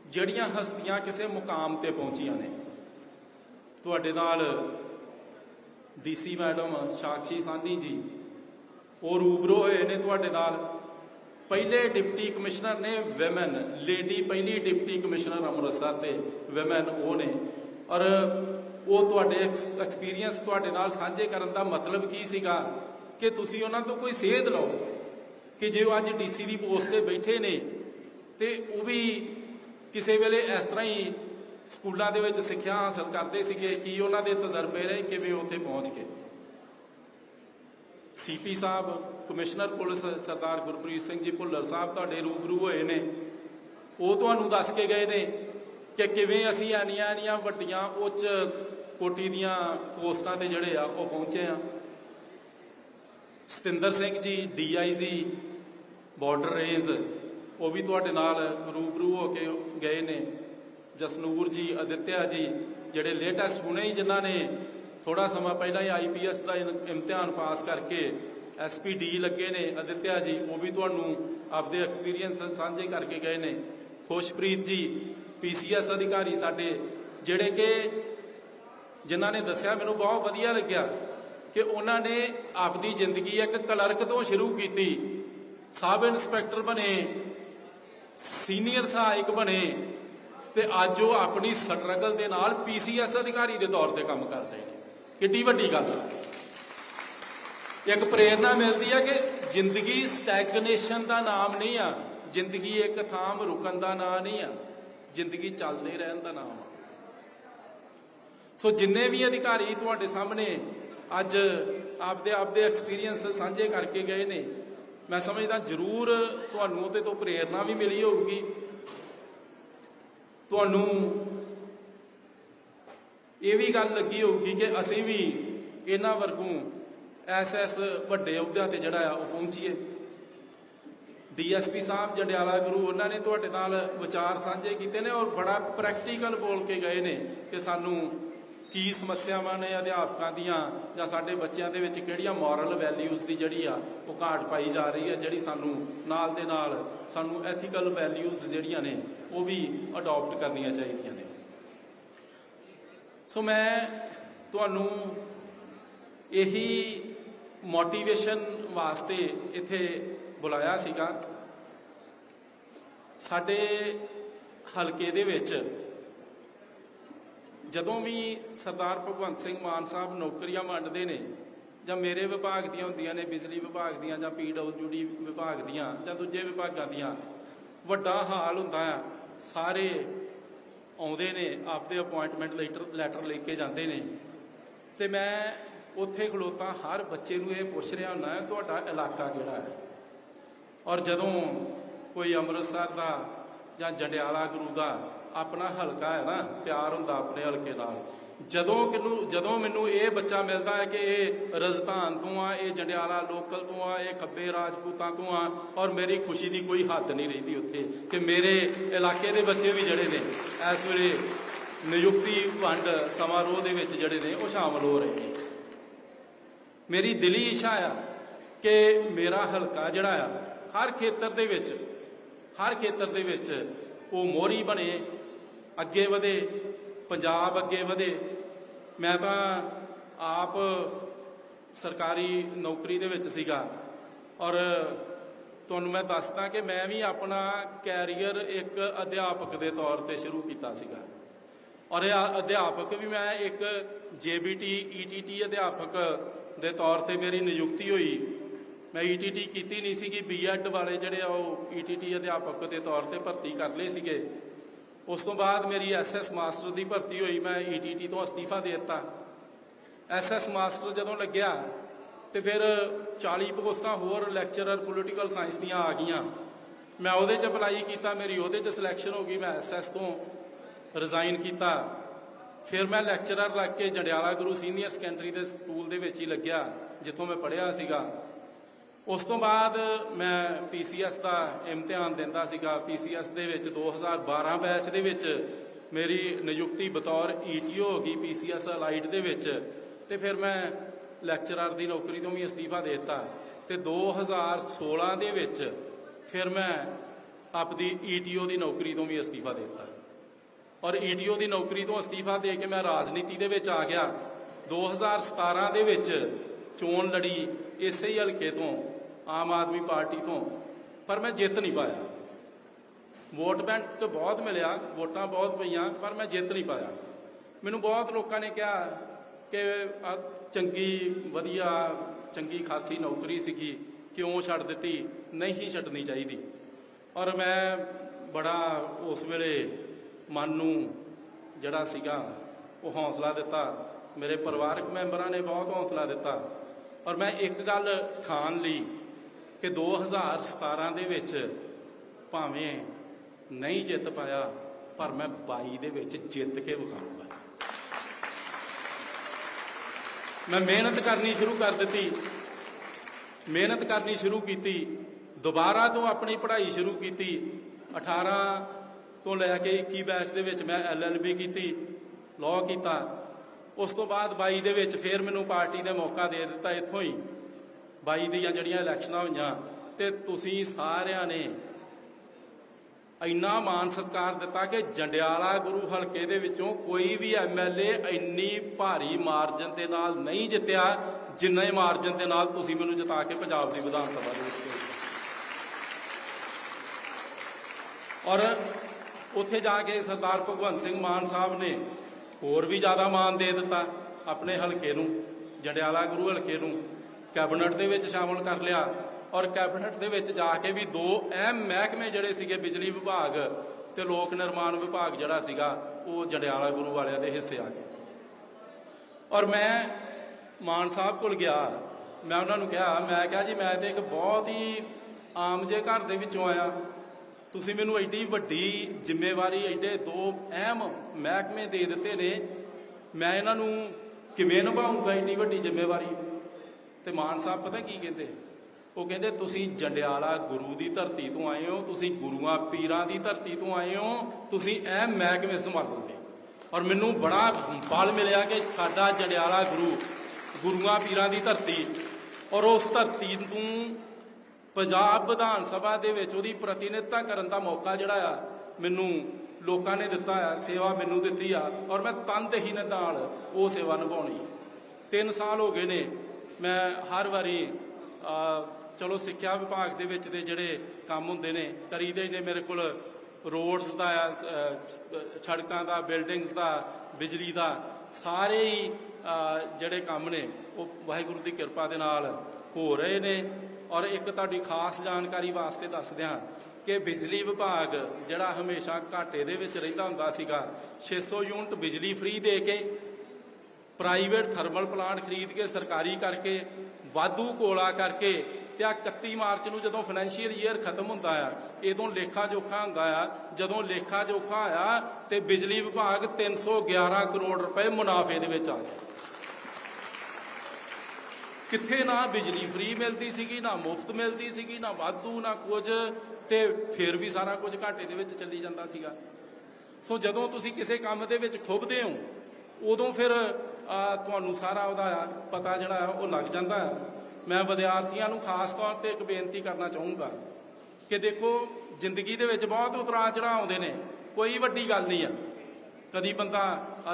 ਜਿਹੜੀਆਂ ਹਸਤੀਆਂ ਕਿਸੇ ਮੁਕਾਮ ਤੇ ਪਹੁੰਚੀਆਂ ਨੇ। ਤੁਹਾਡੇ ਨਾਲ ਡੀਸੀ ਮੈਡਮ ਸਾਕਸ਼ੀ ਸਾਂਢੀ ਜੀ, ਉਹ ਰੂਬਰੂ ਹੋਏ ਨੇ ਤੁਹਾਡੇ ਨਾਲ। ਪਹਿਲੇ ਡਿਪਟੀ ਕਮਿਸ਼ਨਰ ਨੇ ਔਮਨ ਲੇਡੀ ਪਹਿਲੀ ਡਿਪਟੀ ਕਮਿਸ਼ਨਰ ਅੰਮ੍ਰਿਤਸਰ ਤੇ ਔਮਨ ਉਹ ਨੇ। ਔਰ ਉਹ ਤੁਹਾਡੇ ਐਕਸਪੀਰੀਅੰਸ ਤੁਹਾਡੇ ਨਾਲ ਸਾਂਝੇ ਕਰਨ ਦਾ ਮਤਲਬ ਕੀ ਸੀਗਾ? ਕਿ ਤੁਸੀਂ ਉਹਨਾਂ ਤੋਂ ਕੋਈ ਸੇਧ ਲਓ ਕਿ ਜੇ ਉਹ ਅੱਜ ਡੀਸੀ ਦੀ ਪੋਸਟ ਤੇ ਬੈਠੇ ਨੇ, ਤੇ ਉਹ ਵੀ ਕਿਸੇ ਵੇਲੇ ਇਸ ਤਰ੍ਹਾਂ ਹੀ ਸਕੂਲਾਂ ਦੇ ਵਿੱਚ ਸਿੱਖਿਆ ਹਾਸਲ ਕਰਦੇ ਸੀਗੇ ਕੀ ਉਹਨਾਂ ਦੇ ਤਜਰਬੇ ਰਹੇ ਕਿਵੇਂ ਉੱਥੇ ਪਹੁੰਚ ਗਏ। ਸੀਪੀ ਸਾਹਿਬ, ਕਮਿਸ਼ਨਰ ਪੁਲਿਸ ਸਰਦਾਰ ਗੁਰਪ੍ਰੀਤ ਸਿੰਘ ਜੀ ਭੁੱਲਰ ਸਾਹਿਬ ਤੁਹਾਡੇ ਰੂਬਰੂ ਹੋਏ ਨੇ। ਉਹ ਤੁਹਾਨੂੰ ਦੱਸ ਕੇ ਗਏ ਨੇ ਕਿ ਕਿਵੇਂ ਅਸੀਂ ਐਨੀਆਂ ਆਨੀਆਂ ਵੱਡੀਆਂ ਉੱਚ ਕੋਟੀ ਦੀਆਂ ਪੋਸਟਾਂ ਤੇ ਜਿਹੜੇ ਆ ਉਹ ਪਹੁੰਚੇ ਆ। Satinder Singh ji DIG border range ਉਹ ਵੀ ਤੁਹਾਡੇ ਨਾਲ ਰੂਬਰੂ ਹੋ ਕੇ ਗਏ ਨੇ। ਜਸਨੂਰ ਜੀ, ਅਦਿੱਤਿਆ ਜੀ, ਜਿਹੜੇ ਲੇਟੈਸਟ ਹੁਣੇ ਹੀ ਜਿਨ੍ਹਾਂ ਨੇ ਥੋੜਾ ਸਮਾਂ ਪਹਿਲਾਂ ਹੀ ਆਈਪੀਐਸ ਦਾ ਇਮਤਿਹਾਨ ਪਾਸ ਕਰਕੇ ਐਸਪੀਡੀ ਲੱਗੇ ਨੇ। ਅਦਿੱਤਿਆ ਜੀ, ਉਹ ਵੀ ਤੁਹਾਨੂੰ ਆਪਦੇ ਐਕਸਪੀਰੀਅੰਸ ਸਾਂਝੇ ਕਰਕੇ ਗਏ ਨੇ। ਖੁਸ਼ਪ੍ਰੀਤ ਜੀ ਪੀਸੀਐਸ ਅਧਿਕਾਰੀ ਸਾਡੇ, ਜਿਹੜੇ ਕਿ ਜਿਨ੍ਹਾਂ ਨੇ ਦੱਸਿਆ, ਮੈਨੂੰ ਬਹੁਤ ਵਧੀਆ ਲੱਗਿਆ ਕਿ ਉਹਨਾਂ ਨੇ ਆਪਦੀ ਜ਼ਿੰਦਗੀ ਇੱਕ ਕਲਰਕ ਤੋਂ ਸ਼ੁਰੂ ਕੀਤੀ, ਸਬ ਇੰਸਪੈਕਟਰ ਬਣੇ, ਸੀਨੀਅਰ ਸਹਾਇਕ ਬਣੇ, ਤੇ ਅੱਜ ਉਹ ਆਪਣੀ ਸਟਰਗਲ ਦੇ ਨਾਲ ਪੀਸੀਐਸ ਅਧਿਕਾਰੀ ਦੇ ਤੌਰ ਤੇ ਕੰਮ ਕਰਦੇ ਨੇ। ਕਿੱਡੀ ਵੱਡੀ ਗੱਲ ਇੱਕ ਪ੍ਰੇਰਣਾ ਮਿਲਦੀ ਹੈ ਕਿ ਜ਼ਿੰਦਗੀ ਸਟੈਗਨੇਸ਼ਨ ਦਾ ਨਾਮ ਨਹੀਂ ਆ, ਜ਼ਿੰਦਗੀ ਇੱਕ ਥਾਂ ਰੁਕਣ ਦਾ ਨਾਮ ਨਹੀਂ ਆ। ਜ਼ਿੰਦਗੀ ਚੱਲਦੇ ਰਹਿਣ ਦਾ ਨਾਮ ਆ। ਸੋ ਜਿੰਨੇ ਵੀ ਅਧਿਕਾਰੀ ਤੁਹਾਡੇ ਸਾਹਮਣੇ ਅੱਜ ਆਪਦੇ ਆਪਦੇ ਐਕਸਪੀਰੀਅੰਸ ਸਾਂਝੇ ਕਰਕੇ ਗਏ ਨੇ, ਮੈਂ ਸਮਝਦਾ ਜ਼ਰੂਰ ਤੁਹਾਨੂੰ ਉਹਦੇ ਤੋਂ ਪ੍ਰੇਰਣਾ ਵੀ ਮਿਲੀ ਹੋਊਗੀ। ਤੁਹਾਨੂੰ ਇਹ ਵੀ ਗੱਲ ਲੱਗੀ ਹੋਊਗੀ ਕਿ ਅਸੀਂ ਵੀ ਇਹਨਾਂ ਵਰਗੂ ਐਸ ਐਸ ਵੱਡੇ ਅਹੁਦਿਆਂ ਤੇ ਜਿਹੜਾ ਆ ਉਹ ਪਹੁੰਚੀਏ। ਡੀਐਸਪੀ ਸਾਹਿਬ ਜੰਡਿਆਲਾ ਗੁਰੂ, ਉਹਨਾਂ ਨੇ ਤੁਹਾਡੇ ਨਾਲ ਵਿਚਾਰ ਸਾਂਝੇ ਕੀਤੇ ਨੇ ਔਰ ਬੜਾ ਪ੍ਰੈਕਟੀਕਲ ਬੋਲ ਕੇ ਗਏ ਨੇ ਕਿ ਸਾਨੂੰ ਕੀ ਸਮੱਸਿਆਵਾਂ ਨੇ ਅਧਿਆਪਕਾਂ ਦੀਆਂ ਜਾਂ ਸਾਡੇ ਬੱਚਿਆਂ ਦੇ ਵਿੱਚ ਕਿਹੜੀਆਂ ਮੋਰਲ ਵੈਲਿਊਜ਼ ਦੀ ਜਿਹੜੀ ਆ ਉਹ ਘਾਟ ਪਾਈ ਜਾ ਰਹੀ ਹੈ, ਜਿਹੜੀ ਸਾਨੂੰ ਨਾਲ ਦੇ ਨਾਲ ਸਾਨੂੰ ਐਥੀਕਲ ਵੈਲਿਊਜ਼ ਜਿਹੜੀਆਂ ਨੇ ਉਹ ਵੀ ਅਡਾਪਟ ਕਰਨੀਆਂ ਚਾਹੀਦੀਆਂ ਨੇ। ਸੋ ਮੈਂ ਤੁਹਾਨੂੰ ਇਹੀ ਮੋਟੀਵੇਸ਼ਨ ਵਾਸਤੇ ਇੱਥੇ ਬੁਲਾਇਆ ਸੀਗਾ। ਸਾਡੇ ਹਲਕੇ ਦੇ ਵਿੱਚ ਜਦੋਂ ਵੀ ਸਰਦਾਰ ਭਗਵੰਤ ਸਿੰਘ ਮਾਨ ਸਾਹਿਬ ਨੌਕਰੀਆਂ ਵੰਡਦੇ ਨੇ ਜਾਂ ਮੇਰੇ ਵਿਭਾਗ ਦੀਆਂ ਹੁੰਦੀਆਂ ਨੇ, ਬਿਜਲੀ ਵਿਭਾਗ ਦੀਆਂ ਜਾਂ ਪੀਡਬਲਯੂਡੀ ਵਿਭਾਗ ਦੀਆਂ ਜਾਂ ਦੂਜੇ ਵਿਭਾਗਾਂ ਦੀਆਂ, ਵੱਡਾ ਹਾਲ ਹੁੰਦਾ ਆ, ਸਾਰੇ ਆਉਂਦੇ ਨੇ, ਆਪਦੇ ਅਪਾਇੰਟਮੈਂਟ ਲੈਟਰ ਲੈਟਰ ਲੈ ਕੇ ਜਾਂਦੇ ਨੇ। ਤੇ ਮੈਂ ਉੱਥੇ ਖਲੋਤਾ, ਹਰ ਬੱਚੇ ਨੂੰ ਇਹ ਪੁੱਛ ਰਿਹਾ ਹੁੰਦਾ, ਤੁਹਾਡਾ ਇਲਾਕਾ ਕਿਹੜਾ ਹੈ? ਔਰ ਜਦੋਂ ਕੋਈ ਅੰਮ੍ਰਿਤਸਰ ਦਾ ਜਾਂ ਜੰਡਿਆਲਾ ਗੁਰੂ ਦਾ ਆਪਣਾ ਹਲਕਾ ਹੈ ਨਾ, ਪਿਆਰ ਹੁੰਦਾ ਆਪਣੇ ਹਲਕੇ ਨਾਲ। ਜਦੋਂ ਕਿਨੂੰ, ਜਦੋਂ ਮੈਨੂੰ ਇਹ ਬੱਚਾ ਮਿਲਦਾ ਹੈ ਕਿ ਇਹ ਰਜਧਾਨ ਤੋਂ ਆ, ਇਹ ਜੰਡਿਆਲਾ ਲੋਕਲ ਤੋਂ ਆ, ਇਹ ਖੱਬੇ ਰਾਜਪੂਤਾਂ ਤੋਂ ਆ, ਔਰ ਮੇਰੀ ਖੁਸ਼ੀ ਦੀ ਕੋਈ ਹੱਦ ਨਹੀਂ ਰਹਿੰਦੀ ਉੱਥੇ, ਕਿ ਮੇਰੇ ਇਲਾਕੇ ਦੇ ਬੱਚੇ ਵੀ ਜਿਹੜੇ ਨੇ, ਇਸ ਵੇਲੇ ਨਿਯੁਕਤੀ ਵੰਡ ਸਮਾਰੋਹ ਦੇ ਵਿੱਚ ਜਿਹੜੇ ਨੇ, ਉਹ ਸ਼ਾਮਲ ਹੋ ਰਹੇ ਨੇ। ਮੇਰੀ ਦਿਲੀ ਇੱਛਾ ਆ ਕਿ ਮੇਰਾ ਹਲਕਾ ਜਿਹੜਾ ਆ ਹਰ ਖੇਤਰ ਦੇ ਵਿੱਚ, ਹਰ ਖੇਤਰ ਦੇ ਵਿੱਚ ਉਹ ਮੋਹਰੀ ਬਣੇ, ਅੱਗੇ ਵਧੇ, ਪੰਜਾਬ ਅੱਗੇ ਵਧੇ। ਮੈਂ ਤਾਂ ਆਪ ਸਰਕਾਰੀ ਨੌਕਰੀ ਦੇ ਵਿੱਚ ਸੀਗਾ ਔਰ ਤੁਹਾਨੂੰ ਮੈਂ ਦੱਸਦਾ ਕਿ ਮੈਂ ਵੀ ਆਪਣਾ ਕੈਰੀਅਰ ਇੱਕ ਅਧਿਆਪਕ ਦੇ ਤੌਰ ਤੇ ਸ਼ੁਰੂ ਕੀਤਾ ਸੀਗਾ। ਔਰ ਇਹ ਅਧਿਆਪਕ ਵੀ ਮੈਂ ਇੱਕ ਜੇਬੀਟੀ ਈਟੀਟੀ ਅਧਿਆਪਕ ਦੇ ਤੌਰ ਤੇ ਮੇਰੀ ਨਿਯੁਕਤੀ ਹੋਈ। ਮੈਂ ਈਟੀਟੀ ਕੀਤੀ ਨਹੀਂ ਸੀਗੀ ਬੀਐਡ ਵਾਲੇ ਜਿਹੜੇ ਆ ਉਹ ਈਟੀਟੀ ਅਧਿਆਪਕ ਦੇ ਤੌਰ ਤੇ ਭਰਤੀ ਕਰ ਲਏ ਸੀਗੇ। ਉਸ ਤੋਂ ਬਾਅਦ ਮੇਰੀ ਐਸਐਸ ਮਾਸਟਰ ਦੀ ਭਰਤੀ ਹੋਈ, ਮੈਂ ਈਟੀਟੀ ਤੋਂ ਅਸਤੀਫਾ ਦੇ ਦਿੱਤਾ। ਐਸਐਸ ਮਾਸਟਰ ਜਦੋਂ ਲੱਗਿਆ ਤੇ ਫਿਰ 40 ਪੋਸਟਾਂ ਹੋਰ ਲੈਕਚਰਰ ਪੋਲੀਟੀਕਲ ਸਾਇੰਸ ਦੀਆਂ ਆ ਗਈਆਂ। ਮੈਂ ਉਹਦੇ ਚ ਅਪਲਾਈ ਕੀਤਾ, ਮੇਰੀ ਉਹਦੇ ਚ ਸਿਲੈਕਸ਼ਨ ਹੋ ਗਈ, ਮੈਂ ਐਸਐਸ ਤੋਂ ਰਿਜ਼ਾਈਨ ਕੀਤਾ। ਫਿਰ ਮੈਂ ਲੈਕਚਰਰ ਲੱਗ ਕੇ ਜੰਡਿਆਲਾ ਗੁਰੂ ਸੀਨੀਅਰ ਸੈਕੰਡਰੀ ਦੇ ਸਕੂਲ ਦੇ ਵਿੱਚ ਹੀ ਲੱਗਿਆ, ਜਿੱਥੋਂ ਮੈਂ ਪੜ੍ਹਿਆ ਸੀਗਾ। ਉਸ ਤੋਂ ਬਾਅਦ ਮੈਂ ਪੀਸੀਐਸ ਦਾ ਇਮਤਿਹਾਨ ਦਿੰਦਾ ਸੀਗਾ। ਪੀਸੀਐਸ ਦੇ ਵਿੱਚ 2012 ਬੈਚ ਦੇ ਵਿੱਚ ਮੇਰੀ ਨਿਯੁਕਤੀ ਬਤੌਰ ਈਟੀਓ ਹੋ ਗਈ ਪੀਸੀਐਸ ਅਲਾਈਟ ਦੇ ਵਿੱਚ ਤੇ ਫਿਰ ਮੈਂ ਲੈਕਚਰਰ ਦੀ ਨੌਕਰੀ ਤੋਂ ਵੀ ਅਸਤੀਫਾ ਦੇ ਦਿੱਤਾ। ਤੇ 2016 ਦੇ ਵਿੱਚ ਫਿਰ ਮੈਂ ਆਪਦੀ ਈਟੀਓ ਦੀ ਨੌਕਰੀ ਤੋਂ ਵੀ ਅਸਤੀਫਾ ਦੇ ਦਿੱਤਾ। ਔਰ ਈਟੀਓ ਦੀ ਨੌਕਰੀ ਤੋਂ ਅਸਤੀਫਾ ਦੇ ਕੇ ਮੈਂ ਰਾਜਨੀਤੀ ਦੇ ਵਿੱਚ ਆ ਗਿਆ। 2017 ਦੇ ਵਿੱਚ ਚੋਣ ਲੜੀ ਇਸੇ ਹੀ ਹਲਕੇ ਤੋਂ ਆਮ ਆਦਮੀ ਪਾਰਟੀ ਤੋਂ, ਪਰ ਮੈਂ ਜਿੱਤ ਨਹੀਂ ਪਾਇਆ। ਵੋਟ ਬੈਂਕ ਬਹੁਤ ਮਿਲਿਆ, ਵੋਟਾਂ ਬਹੁਤ ਪਈਆਂ, ਪਰ ਮੈਂ ਜਿੱਤ ਨਹੀਂ ਪਾਇਆ। ਮੈਨੂੰ ਬਹੁਤ ਲੋਕਾਂ ਨੇ ਕਿਹਾ ਕਿ ਚੰਗੀ, ਵਧੀਆ, ਚੰਗੀ ਖਾਸੀ ਨੌਕਰੀ ਸੀਗੀ, ਕਿਉਂ ਛੱਡ ਦਿੱਤੀ? ਨਹੀਂ ਛੱਡਣੀ ਚਾਹੀਦੀ। ਔਰ ਮੈਂ ਬੜਾ ਉਸ ਵੇਲੇ ਮਨ ਨੂੰ ਜਿਹੜਾ ਸੀਗਾ, ਉਹ ਹੌਸਲਾ ਦਿੱਤਾ। ਮੇਰੇ ਪਰਿਵਾਰਕ ਮੈਂਬਰਾਂ ਨੇ ਬਹੁਤ ਹੌਸਲਾ ਦਿੱਤਾ। ਔਰ ਮੈਂ ਇੱਕ ਗੱਲ ਠਾਣ ਲਈ ਕਿ 2017 ਦੇ ਵਿੱਚ ਭਾਵੇਂ ਨਹੀਂ ਜਿੱਤ ਪਾਇਆ, ਪਰ ਮੈਂ 22 ਦੇ ਵਿੱਚ ਜਿੱਤ ਕੇ ਵਿਖਾਊਂਗਾ। ਮੈਂ ਮਿਹਨਤ ਕਰਨੀ ਸ਼ੁਰੂ ਕਰ ਦਿੱਤੀ। ਮਿਹਨਤ ਕਰਨੀ ਸ਼ੁਰੂ ਕੀਤੀ। ਦੁਬਾਰਾ ਤੋਂ ਆਪਣੀ ਪੜ੍ਹਾਈ ਸ਼ੁਰੂ ਕੀਤੀ। 18 ਤੋਂ ਲੈ ਕੇ 21 ਬੈਚ ਦੇ ਵਿੱਚ ਮੈਂ ਐਲਐਲਬੀ ਕੀਤੀ ਲਾਅ ਕੀਤਾ। ਉਸ ਤੋਂ ਬਾਅਦ 22 ਦੇ ਵਿੱਚ ਫੇਰ ਮੈਨੂੰ ਪਾਰਟੀ ਨੇ ਮੌਕਾ ਦੇ ਦਿੱਤਾ ਇੱਥੋਂ ਹੀ। 22 ਦੀਆਂ ਜਿਹੜੀਆਂ ਇਲੈਕਸ਼ਨਾਂ ਹੋਈਆਂ ਤੇ ਤੁਸੀਂ ਸਾਰਿਆਂ ਨੇ ਇੰਨਾ ਮਾਨ ਸਤਿਕਾਰ ਦਿੱਤਾ ਕਿ ਜੰਡਿਆਲਾ ਗੁਰੂ ਹਲਕੇ ਦੇ ਵਿੱਚੋਂ ਕੋਈ ਵੀ ਐਮਐਲਏ ਇੰਨੀ ਭਾਰੀ ਮਾਰਜਨ ਦੇ ਨਾਲ ਨਹੀਂ ਜਿੱਤਿਆ, ਜਿੰਨੇ ਮਾਰਜਨ ਦੇ ਨਾਲ ਤੁਸੀਂ ਮੈਨੂੰ ਜਿਤਾ ਕੇ ਪੰਜਾਬ ਦੀ ਵਿਧਾਨ ਸਭਾ ਦੇ ਵਿੱਚ ਔਰ ਉੱਥੇ ਜਾ ਕੇ ਸਰਦਾਰ ਭਗਵੰਤ ਸਿੰਘ ਮਾਨ ਸਾਹਿਬ ਨੇ ਹੋਰ ਵੀ ਜ਼ਿਆਦਾ ਮਾਨ ਦੇ ਦਿੱਤਾ ਆਪਣੇ ਹਲਕੇ ਨੂੰ, ਜੰਡਿਆਲਾ ਗੁਰੂ ਹਲਕੇ ਨੂੰ। ਕੈਬਨਿਟ ਦੇ ਵਿੱਚ ਸ਼ਾਮਲ ਕਰ ਲਿਆ ਔਰ ਕੈਬਨਿਟ ਦੇ ਵਿੱਚ ਜਾ ਕੇ ਵੀ ਦੋ ਅਹਿਮ ਮਹਿਕਮੇ ਜਿਹੜੇ ਸੀਗੇ ਬਿਜਲੀ ਵਿਭਾਗ ਤੇ ਲੋਕ ਨਿਰਮਾਣ ਵਿਭਾਗ ਜਿਹੜਾ ਸੀਗਾ, ਉਹ ਜੰਡਿਆਲਾ ਗੁਰੂ ਵਾਲਿਆਂ ਦੇ ਹਿੱਸੇ ਆ ਗਏ। ਔਰ ਮੈਂ ਮਾਨ ਸਾਹਿਬ ਕੋਲ ਗਿਆ, ਮੈਂ ਉਹਨਾਂ ਨੂੰ ਕਿਹਾ, ਮੈਂ ਕਿਹਾ ਜੀ, ਮੈਂ ਤੇ ਇੱਕ ਬਹੁਤ ਹੀ ਆਮ ਜੇ ਘਰ ਦੇ ਵਿੱਚੋਂ ਆਇਆ। ਤੁਸੀਂ ਮੈਨੂੰ ਐਡੀ ਵੱਡੀ ਜ਼ਿੰਮੇਵਾਰੀ, ਐਡੇ ਦੋ ਅਹਿਮ ਮਹਿਕਮੇ ਦੇ ਦਿੱਤੇ ਨੇ। ਮੈਂ ਇਹਨਾਂ ਨੂੰ ਕਿਵੇਂ ਨਿਭਾਉਂਗਾ ਐਡੀ ਵੱਡੀ ਜ਼ਿੰਮੇਵਾਰੀ? ਤੇ ਮਾਨ ਸਾਹਿਬ ਪਤਾ ਕੀ ਕਹਿੰਦੇ? ਉਹ ਕਹਿੰਦੇ, ਤੁਸੀਂ ਜੰਡਿਆਲਾ ਗੁਰੂ ਦੀ ਧਰਤੀ ਤੋਂ ਆਏ ਹੋ, ਤੁਸੀਂ ਗੁਰੂਆਂ ਪੀਰਾਂ ਦੀ ਧਰਤੀ ਤੋਂ ਆਏ ਹੋ, ਤੁਸੀਂ ਇਹ ਮਹਿਕਮੇ ਸੰਭਾਲੋਗੇ ਔਰ ਮੈਨੂੰ ਬੜਾ ਬਲ ਮਿਲਿਆ ਕਿ ਸਾਡਾ ਜੰਡਿਆਲਾ ਗੁਰੂ, ਗੁਰੂਆਂ ਪੀਰਾਂ ਦੀ ਧਰਤੀ ਔਰ ਉਸ ਧਰਤੀ ਨੂੰ ਪੰਜਾਬ ਵਿਧਾਨ ਸਭਾ ਦੇ ਵਿੱਚ ਉਹਦੀ ਪ੍ਰਤੀਨਿਧਤਾ ਕਰਨ ਦਾ ਮੌਕਾ ਜਿਹੜਾ ਆ, ਮੈਨੂੰ ਲੋਕਾਂ ਨੇ ਦਿੱਤਾ ਆ, ਸੇਵਾ ਮੈਨੂੰ ਦਿੱਤੀ ਆ ਔਰ ਮੈਂ ਤਨਦੇਹੀ ਨਾਲ ਉਹ ਸੇਵਾ ਨਿਭਾਉਣੀ। 3 ਸਾਲ ਹੋ ਗਏ ਨੇ ਮੈਂ ਹਰ ਵਾਰੀ ਚਲੋ ਸਿੱਖਿਆ ਵਿਭਾਗ ਦੇ ਵਿੱਚ ਦੇ ਜਿਹੜੇ ਕੰਮ ਹੁੰਦੇ ਨੇ ਕਰੀਦੇ ਨੇ ਮੇਰੇ ਕੋਲ ਰੋਡਸ ਦਾ ਆ, ਸੜਕਾਂ ਦਾ ਬਿਲਡਿੰਗਸ ਦਾ ਬਿਜਲੀ ਦਾ ਸਾਰੇ ਹੀ ਜਿਹੜੇ ਕੰਮ ਨੇ ਉਹ ਵਾਹਿਗੁਰੂ ਦੀ ਕਿਰਪਾ ਦੇ ਨਾਲ ਹੋ ਰਹੇ ਨੇ। ਔਰ ਇੱਕ ਤੁਹਾਡੀ ਖਾਸ ਜਾਣਕਾਰੀ ਵਾਸਤੇ ਦੱਸ ਦਿਆਂ ਕਿ ਬਿਜਲੀ ਵਿਭਾਗ ਜਿਹੜਾ ਹਮੇਸ਼ਾ ਘਾਟੇ ਦੇ ਵਿੱਚ ਰਹਿੰਦਾ ਹੁੰਦਾ ਸੀਗਾ 600 ਯੂਨਿਟ ਬਿਜਲੀ ਫ੍ਰੀ ਦੇ ਕੇ ਪ੍ਰਾਈਵੇਟ ਥਰਮਲ ਪਲਾਂਟ ਖਰੀਦ ਕੇ ਸਰਕਾਰੀ ਕਰਕੇ, ਵਾਧੂ ਕੋਲਾ ਕਰਕੇ ਤੇ ਆ 31 ਮਾਰਚ ਨੂੰ ਜਦੋਂ ਫਾਈਨੈਂਸ਼ੀਅਲ ਈਅਰ ਖਤਮ ਹੁੰਦਾ ਆ, ਇਦੋਂ ਲੇਖਾ ਜੋਖਾ ਹੁੰਦਾ ਆ, ਜਦੋਂ ਲੇਖਾ ਜੋਖਾ ਆਇਆ ਤੇ ਬਿਜਲੀ ਵਿਭਾਗ 311 ਕਰੋੜ ਰੁਪਏ ਮੁਨਾਫੇ ਦੇ ਵਿੱਚ ਆ ਗਿਆ। ਕਿੱਥੇ ਨਾ ਬਿਜਲੀ ਫ੍ਰੀ ਮਿਲਦੀ ਸੀਗੀ, ਨਾ ਮੁਫਤ ਮਿਲਦੀ ਸੀਗੀ, ਨਾ ਵਾਧੂ, ਨਾ ਕੁਝ ਤੇ ਫਿਰ ਵੀ ਸਾਰਾ ਕੁਝ ਘਾਟੇ ਦੇ ਵਿੱਚ ਚੱਲੀ ਜਾਂਦਾ ਸੀਗਾ। ਸੋ ਜਦੋਂ ਤੁਸੀਂ ਕਿਸੇ ਕੰਮ ਦੇ ਵਿੱਚ ਖੁੱਬਦੇ ਹੋ, ਉਦੋਂ ਫਿਰ ਆ, ਤੁਹਾਨੂੰ ਸਾਰਾ ਉਹਦਾ ਪਤਾ ਜਿਹੜਾ ਆ ਉਹ ਲੱਗ ਜਾਂਦਾ ਹੈ। ਮੈਂ ਵਿਦਿਆਰਥੀਆਂ ਨੂੰ ਖਾਸ ਤੌਰ ਤੇ ਇੱਕ ਬੇਨਤੀ ਕਰਨਾ ਚਾਹੂੰਗਾ ਕਿ ਦੇਖੋ ਜ਼ਿੰਦਗੀ ਦੇ ਵਿੱਚ ਬਹੁਤ ਉਤਰਾਅ ਚੜਾਅ ਆਉਂਦੇ ਨੇ ਕੋਈ ਵੱਡੀ ਗੱਲ ਨਹੀਂ ਆ। ਕਦੀ ਬੰਦਾ